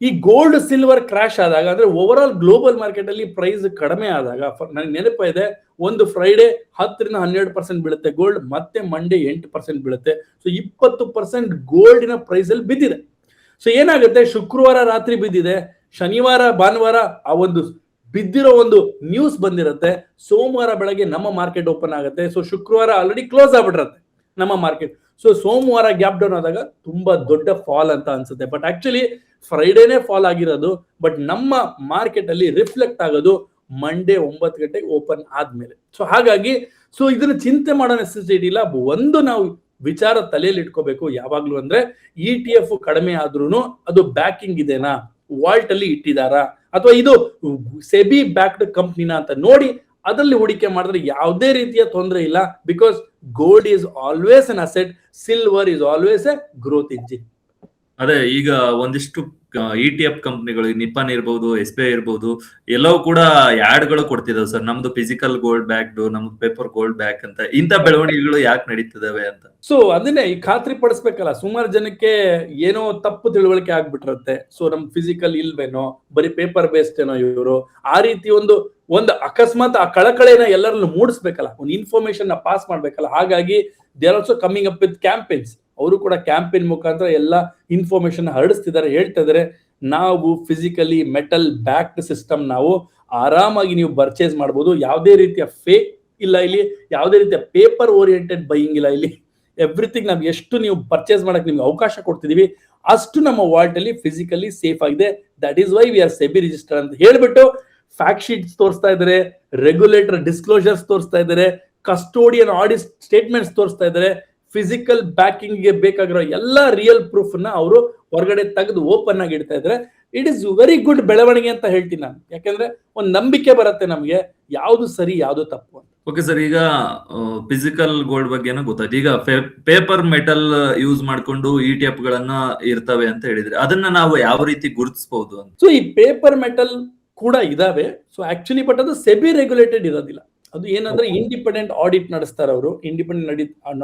ಈ ಗೋಲ್ಡ್ ಸಿಲ್ವರ್ ಕ್ರಾಶ್ ಆದಾಗ, ಅಂದ್ರೆ ಓವರ್ ಆಲ್ ಗ್ಲೋಬಲ್ ಮಾರ್ಕೆಟ್ ಅಲ್ಲಿ ಪ್ರೈಸ್ ಕಡಿಮೆ ಆದಾಗ ನನಗೆ ನೆನಪ ಇದೆ, ಒಂದು ಫ್ರೈಡೆ ಹತ್ತರಿಂದ ಹನ್ನೆರಡು ಪರ್ಸೆಂಟ್ ಬೀಳುತ್ತೆ ಗೋಲ್ಡ್ ಮತ್ತೆ ಮಂಡೇ ಎಂಟು ಪರ್ಸೆಂಟ್ ಬೀಳುತ್ತೆ. ಸೊ ಇಪ್ಪತ್ತು ಪರ್ಸೆಂಟ್ ಗೋಲ್ಡಿನ ಪ್ರೈಸ್ ಅಲ್ಲಿ ಬಿದ್ದಿದೆ. ಸೊ ಏನಾಗುತ್ತೆ? ಶುಕ್ರವಾರ ರಾತ್ರಿ ಬಿದ್ದಿದೆ. ಶನಿವಾರ, ಭಾನುವಾರ ಆ ಒಂದು ಬಿದ್ದಿರೋ ಒಂದು ನ್ಯೂಸ್ ಬಂದಿರುತ್ತೆ. ಸೋಮವಾರ ಬೆಳಗ್ಗೆ ನಮ್ಮ ಮಾರ್ಕೆಟ್ ಓಪನ್ ಆಗುತ್ತೆ. ಸೊ ಶುಕ್ರವಾರ ಆಲ್ರೆಡಿ ಕ್ಲೋಸ್ ಆಗ್ಬಿಟ್ಟಿರುತ್ತೆ ನಮ್ಮ ಮಾರ್ಕೆಟ್ ಸೊ ಸೋಮವಾರ ಗ್ಯಾಪ್ ಡೌನ್ ಆದಾಗ ತುಂಬಾ ದೊಡ್ಡ ಫಾಲ್ ಅಂತ ಅನ್ಸುತ್ತೆ. ಬಟ್ ಆಕ್ಚುಲಿ ಫ್ರೈಡೇನೆ ಫಾಲ್ ಆಗಿರೋದು. ಬಟ್ ನಮ್ಮ ಮಾರ್ಕೆಟ್ ಅಲ್ಲಿ ರಿಫ್ಲೆಕ್ಟ್ ಆಗೋದು ಮಂಡೇ ಒಂಬತ್ತು ಗಂಟೆಗೆ ಓಪನ್ ಆದ್ಮೇಲೆ. ಸೊ ಹಾಗಾಗಿ ಸೊ ಇದನ್ನ ಚಿಂತೆ ಮಾಡೋ ನೆಸೆಸಿಟಿ ಇಲ್ಲ ಒಂದು ನಾವು ವಿಚಾರ ತಲೆಯಲ್ಲಿ ಇಟ್ಕೋಬೇಕು. ಯಾವಾಗ್ಲೂ ಅಂದ್ರೆ ಇ ಟಿ ಎಫ್ ಕಡಿಮೆ ಆದ್ರೂ ಅದು ಬ್ಯಾಕಿಂಗ್ ಇದೆನಾ? ವಾಲ್ಟ್ ಅಲ್ಲಿ ಇಟ್ಟಿದಾರಾ? ಅಥವಾ ಇದು ಸೆಬಿ ಬ್ಯಾಕ್ಡ್ ಕಂಪ್ನಿನ ಅಂತ ನೋಡಿ ಅದರಲ್ಲಿ ಹೂಡಿಕೆ ಮಾಡಿದ್ರೆ ಯಾವುದೇ ರೀತಿಯ ತೊಂದರೆ ಇಲ್ಲ because gold is always an asset, silver is always a growth engine. ಅದೇ ಈಗ ಒಂದಿಷ್ಟು ಇ ಟಿ ಎಫ್ ಕಂಪ್ನಿಗಳು ನಿಪ್ಪನ್ ಇರ್ಬೋದು ಎಸ್ ಬಿ ಐ ಇರ್ಬೋದು, ಎಲ್ಲವೂ ಕೂಡ ಯಾಡ್ಗಳು ಕೊಡ್ತಿದಾವೆ ಸರ್. ನಮ್ದು ಫಿಸಿಕಲ್ ಗೋಲ್ಡ್ ಬ್ಯಾಕ್ ನಮ್ದು ಪೇಪರ್ ಗೋಲ್ಡ್ ಬ್ಯಾಕ್ ಅಂತ. ಇಂತ ಬೆಳವಣಿಗೆಗಳು ಯಾಕೆ ನಡೀತಿದಾವೆ ಅಂತ. ಸೊ ಅದನ್ನೇ ಈ ಖಾತ್ರಿ ಪಡಿಸ್ಬೇಕಲ್ಲ. ಸುಮಾರು ಜನಕ್ಕೆ ಏನೋ ತಪ್ಪು ತಿಳುವಳಿಕೆ ಆಗ್ಬಿಟ್ಟಿರುತ್ತೆ. ಸೊ ನಮ್ ಫಿಸಿಕಲ್ ಇಲ್ವೇನೋ, ಬರೀ ಪೇಪರ್ ಬೇಸ್ಡ್ ಏನೋ ಇವರು, ಆ ರೀತಿ ಒಂದು ಒಂದು ಅಕಸ್ಮಾತ್ ಆ ಕಳಕಳೆನ ಎಲ್ಲರಲ್ಲೂ ಮೂಡಿಸ್ಬೇಕಲ್ಲ. ಒಂದು ಇನ್ಫಾರ್ಮೇಶನ್ನ ಪಾಸ್ ಮಾಡ್ಬೇಕಲ್ಲ. ಹಾಗಾಗಿ they are also coming up with campaigns ಅವರು ಕೂಡ ಕ್ಯಾಂಪೇನ್ ಮುಖಾಂತರ ಎಲ್ಲ ಇನ್ಫಾರ್ಮೇಶನ್ ಹರಡಿಸ್ತಿದ್ದಾರೆ, ಹೇಳ್ತಾ ಇದ್ದಾರೆ. ನಾವು ಫಿಸಿಕಲಿ ಮೆಟಲ್ ಬ್ಯಾಕ್ಡ್ ಸಿಸ್ಟಮ್ ನಾವು ಆರಾಮಾಗಿ ನೀವು ಪರ್ಚೇಸ್ ಮಾಡ್ಬೋದು. ಯಾವುದೇ ರೀತಿಯ ಫೇಕ್ ಇಲ್ಲ ಇಲ್ಲಿ, ಯಾವುದೇ ರೀತಿಯ ಪೇಪರ್ ಓರಿಯೆಂಟೆಡ್ ಬೈಯಿಂಗ್ ಇಲ್ಲ ಇಲ್ಲಿ. ಎವ್ರಿಥಿಂಗ್ ನಾವು ಎಷ್ಟು ನೀವು ಪರ್ಚೇಸ್ ಮಾಡಕ್ಕೆ ನಿಮ್ಗೆ ಅವಕಾಶ ಕೊಡ್ತಿದೀವಿ, ಅಷ್ಟು ನಮ್ಮ ವಾಲ್ಟ್ ಅಲ್ಲಿ ಫಿಸಿಕಲಿ ಸೇಫ್ ಆಗಿದೆ. That is why we are SEBI register ಅಂತ ಹೇಳ್ಬಿಟ್ಟು ಫ್ಯಾಕ್ಟ್ ಶೀಟ್ಸ್ ತೋರಿಸ್ತಾ ಇದ್ದಾರೆ ರೆಗ್ಯುಲೇಟರ್ ಡಿಸ್ಕ್ಲೋಜರ್ಸ್ ತೋರಿಸ್ತಾ ಇದ್ದಾರೆ ಕಸ್ಟೋಡಿಯನ್ ಆಡಿಟ್ ಸ್ಟೇಟ್ಮೆಂಟ್ಸ್ ತೋರಿಸ್ತಾ ಇದ್ದಾರೆ. ಫಿಸಿಕಲ್ ಬ್ಯಾಕಿಂಗ್ಗೆ ಬೇಕಾಗಿರೋ ಎಲ್ಲ ರಿಯಲ್ ಪ್ರೂಫ್ನ ಅವರು ಹೊರಗಡೆ ತೆಗೆದು ಓಪನ್ ಆಗಿ ಇಡ್ತಾ ಇದ್ರೆ ಇಟ್ ಇಸ್ ವೆರಿ ಗುಡ್ ಬೆಳವಣಿಗೆ ಅಂತ ಹೇಳ್ತೀನಿ ನಾನು. ಯಾಕಂದ್ರೆ ಒಂದು ನಂಬಿಕೆ ಬರುತ್ತೆ ನಮಗೆ ಯಾವುದು ಸರಿ ಯಾವ್ದು ತಪ್ಪು ಅಂತ. ಓಕೆ ಸರ್ ಈಗ ಫಿಸಿಕಲ್ ಗೋಲ್ಡ್ ಬಗ್ಗೆನೂ ಗೊತ್ತಾಯ್ತು. ಈಗ ಪೇಪರ್ ಮೆಟಲ್ ಯೂಸ್ ಮಾಡ್ಕೊಂಡು ಇ ಟಿ ಎಫ್ ಗಳನ್ನ ಇರ್ತವೆ ಅಂತ ಹೇಳಿದ್ರೆ ಅದನ್ನ ನಾವು ಯಾವ ರೀತಿ ಗುರುತಿಸಬಹುದು ಅಂತ? ಸೊ ಈ ಪೇಪರ್ ಮೆಟಲ್ ಕೂಡ ಇದಾವೆ. ಸೊ ಆಕ್ಚುಲಿ ಬಟ್ ಅದು ಸೆಬಿ ರೆಗ್ಯುಲೇಟೆಡ್ ಇರೋದಿಲ್ಲ. ಅದು ಏನಂದ್ರೆ ಇಂಡಿಪೆಂಡೆಂಟ್ ಆಡಿಟ್ ನಡೆಸ್ತಾರೆ ಅವರು. ಇಂಡಿಪೆಂಡೆಂಟ್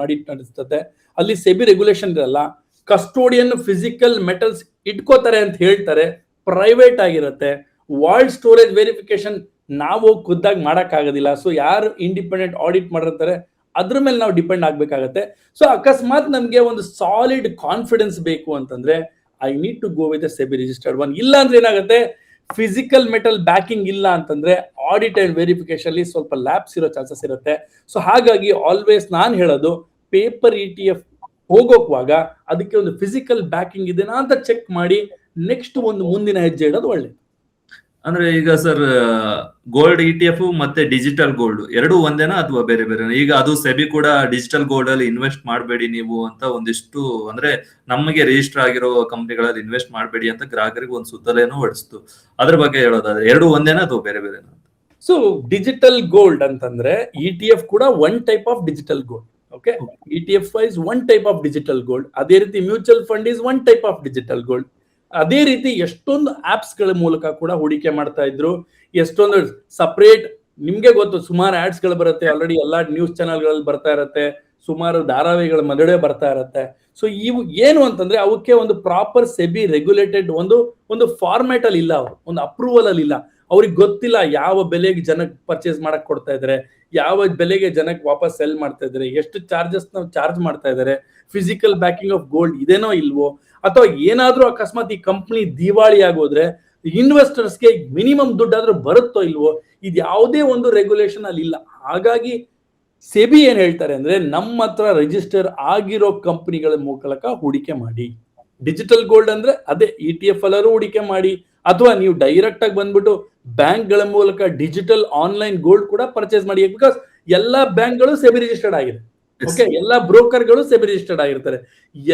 ಆಡಿಟ್ ನಡೆಸ್ತದೆ ಅಲ್ಲಿ ಸೆಬಿ ರೆಗ್ಯುಲೇಷನ್ ಇರಲ್ಲ. ಕಸ್ಟೋಡಿಯನ್ ಫಿಸಿಕಲ್ ಮೆಟಲ್ಸ್ ಇಟ್ಕೋತಾರೆ ಅಂತ ಹೇಳ್ತಾರೆ. ಪ್ರೈವೇಟ್ ಆಗಿರುತ್ತೆ. ವಾಲ್ಡ್ ಸ್ಟೋರೇಜ್ ವೆರಿಫಿಕೇಶನ್ ನಾವು ಖುದ್ದಾಗಿ ಮಾಡಕ್ ಆಗೋದಿಲ್ಲ ಸೊ ಯಾರು ಇಂಡಿಪೆಂಡೆಂಟ್ ಆಡಿಟ್ ಮಾಡಿರ್ತಾರೆ, ಅದ್ರ ಮೇಲೆ ನಾವು ಡಿಪೆಂಡ್ ಆಗ್ಬೇಕಾಗತ್ತೆ. ಸೊ ಅಕಸ್ಮಾತ್ ನಮ್ಗೆ ಒಂದು ಸಾಲಿಡ್ ಕಾನ್ಫಿಡೆನ್ಸ್ ಬೇಕು ಅಂತಂದ್ರೆ I need to go with SEBI registered one ಇಲ್ಲ ಅಂದ್ರೆ ಏನಾಗುತ್ತೆ ಫಿಸಿಕಲ್ ಮೆಟಲ್ ಬ್ಯಾಕಿಂಗ್ ಇಲ್ಲ ಅಂತಂದ್ರೆ ಆಡಿಟ್ ಅಂಡ್ ವೆರಿಫಿಕೇಶನ್ ಅಲ್ಲಿ ಸ್ವಲ್ಪ ಲ್ಯಾಬ್ಸ್ ಇರೋ ಚಾನ್ಸಸ್ ಇರುತ್ತೆ. ಸೊ ಹಾಗಾಗಿ ಆಲ್ವೇಸ್ ನಾನು ಹೇಳೋದು ಪೇಪರ್ ಇ ಟಿ ಎಫ್ ಹೋಗೋಕ್ವಾಗ ಅದಕ್ಕೆ ಒಂದು ಫಿಸಿಕಲ್ ಬ್ಯಾಕಿಂಗ್ ಇದೆನಾ ಅಂತ ಚೆಕ್ ಮಾಡಿ ನೆಕ್ಸ್ಟ್ ಒಂದು ಮುಂದಿನ ಹೆಜ್ಜೆ ಇಡೋದು ಒಳ್ಳೇದು. ಅಂದ್ರೆ ಈಗ sir gold E T F ಮತ್ತೆ ಡಿಜಿಟಲ್ ಗೋಲ್ಡ್ ಎರಡು ಒಂದೇನಾ ಅಥವಾ ಬೇರೆ ಬೇರೆ? ಈಗ ಅದು ಸೆಬಿ ಕೂಡ ಡಿಜಿಟಲ್ ಗೋಲ್ಡ್ ಅಲ್ಲಿ ಇನ್ವೆಸ್ಟ್ ಮಾಡಬೇಡಿ ನೀವು ಅಂತ ಒಂದಿಷ್ಟು ಅಂದ್ರೆ ನಮಗೆ ರಿಜಿಸ್ಟರ್ ಆಗಿರೋ ಕಂಪನಿಗಳಲ್ಲಿ ಇನ್ವೆಸ್ಟ್ ಮಾಡಬೇಡಿ ಅಂತ ಗ್ರಾಹಕರಿಗೆ ಒಂದು ಸುತ್ತಲೇನು ಹೊಡಿಸ್ತು. ಅದ್ರ ಬಗ್ಗೆ ಹೇಳೋದಾದ್ರೆ ಎರಡು ಒಂದೇನಾ ಅಥವಾ ಬೇರೆ ಬೇರೆ? ಸೊ ಡಿಜಿಟಲ್ ಗೋಲ್ಡ್ ಅಂತಂದ್ರೆ ಇ ಟಿ ಎಫ್ ಕೂಡ one type of digital gold okay E T F is one type of digital gold ಅದೇ ರೀತಿ mutual fund is one type of digital gold ಅದೇ ರೀತಿ ಎಷ್ಟೊಂದು ಆಪ್ಸ್ಗಳ ಮೂಲಕ ಕೂಡ ಹೂಡಿಕೆ ಮಾಡ್ತಾ ಇದ್ರು. ಎಷ್ಟೊಂದು ಸಪ್ರೇಟ್ ನಿಮ್ಗೆ ಗೊತ್ತು, ಸುಮಾರು ಆಡ್ಸ್ಗಳು ಬರುತ್ತೆ. ಆಲ್ರೆಡಿ ಎಲ್ಲಾ ನ್ಯೂಸ್ ಚಾನೆಲ್ಗಳಲ್ಲಿ ಬರ್ತಾ ಇರುತ್ತೆ. ಸುಮಾರು ಧಾರಾವಾಹಿಗಳ ಮದುವೆ ಬರ್ತಾ ಇರುತ್ತೆ. ಸೊ ಇವು ಏನು ಅಂತಂದ್ರೆ ಅವಕ್ಕೆ ಒಂದು ಪ್ರಾಪರ್ ಸೆಬಿ ರೆಗ್ಯುಲೇಟೆಡ್ ಒಂದು ಒಂದು ಫಾರ್ಮ್ಯಾಟ್ ಅಲ್ಲಿ ಇಲ್ಲ ಅವರು. ಒಂದು ಅಪ್ರೂವಲ್ ಅಲ್ಲಿ ಇಲ್ಲ. ಅವ್ರಿಗೆ ಗೊತ್ತಿಲ್ಲ ಯಾವ ಬೆಲೆಗೆ ಜನಕ್ಕೆ ಪರ್ಚೇಸ್ ಮಾಡಕ್ ಕೊಡ್ತಾ ಇದಾರೆ. ಯಾವ ಬೆಲೆಗೆ ಜನಕ್ಕೆ ವಾಪಸ್ ಸೆಲ್ ಮಾಡ್ತಾ ಇದಾರೆ. ಎಷ್ಟು ಚಾರ್ಜಸ್ ನಾವು ಚಾರ್ಜ್ ಮಾಡ್ತಾ ಇದಾರೆ. ಫಿಸಿಕಲ್ ಬ್ಯಾಕಿಂಗ್ ಆಫ್ ಗೋಲ್ಡ್ ಇದೇನೋ ಇಲ್ವೋ. ಅಥವಾ ಏನಾದರೂ ಅಕಸ್ಮಾತ್ ಈ ಕಂಪ್ನಿ ದಿವಾಳಿ ಆಗೋದ್ರೆ ಇನ್ವೆಸ್ಟರ್ಸ್ಗೆ ಮಿನಿಮಮ್ ದುಡ್ಡಾದ್ರೂ ಬರುತ್ತೋ ಇಲ್ವೋ, ಇದು ಯಾವುದೇ ಒಂದು ರೆಗ್ಯುಲೇಷನ್ ಅಲ್ಲಿ ಇಲ್ಲ. ಹಾಗಾಗಿ ಸೆಬಿ ಏನ್ ಹೇಳ್ತಾರೆ ಅಂದ್ರೆ, ನಮ್ಮ ಹತ್ರ ರಿಜಿಸ್ಟರ್ ಆಗಿರೋ ಕಂಪನಿಗಳ ಮೂಲಕ ಹೂಡಿಕೆ ಮಾಡಿ. ಡಿಜಿಟಲ್ ಗೋಲ್ಡ್ ಅಂದ್ರೆ ಅದೇ ಇ ಟಿ ಎಫ್ ಎಲ್ಲರೂ ಹೂಡಿಕೆ ಮಾಡಿ, ಅಥವಾ ನೀವು ಡೈರೆಕ್ಟ್ ಆಗಿ ಬಂದ್ಬಿಟ್ಟು ಬ್ಯಾಂಕ್ಗಳ ಮೂಲಕ ಡಿಜಿಟಲ್ ಆನ್ಲೈನ್ ಗೋಲ್ಡ್ ಕೂಡ ಪರ್ಚೇಸ್ ಮಾಡಿ. ಬಿಕಾಸ್ ಎಲ್ಲಾ ಬ್ಯಾಂಕ್ಗಳು ಸೆಬಿ ರಿಜಿಸ್ಟರ್ಡ್ ಆಗಿದೆ. ಓಕೆ ಎಲ್ಲಾ ಬ್ರೋಕರ್ಗಳು ಸೆಬಿ ರಿಜಿಸ್ಟರ್ಡ್ ಆಗಿರ್ತಾರೆ.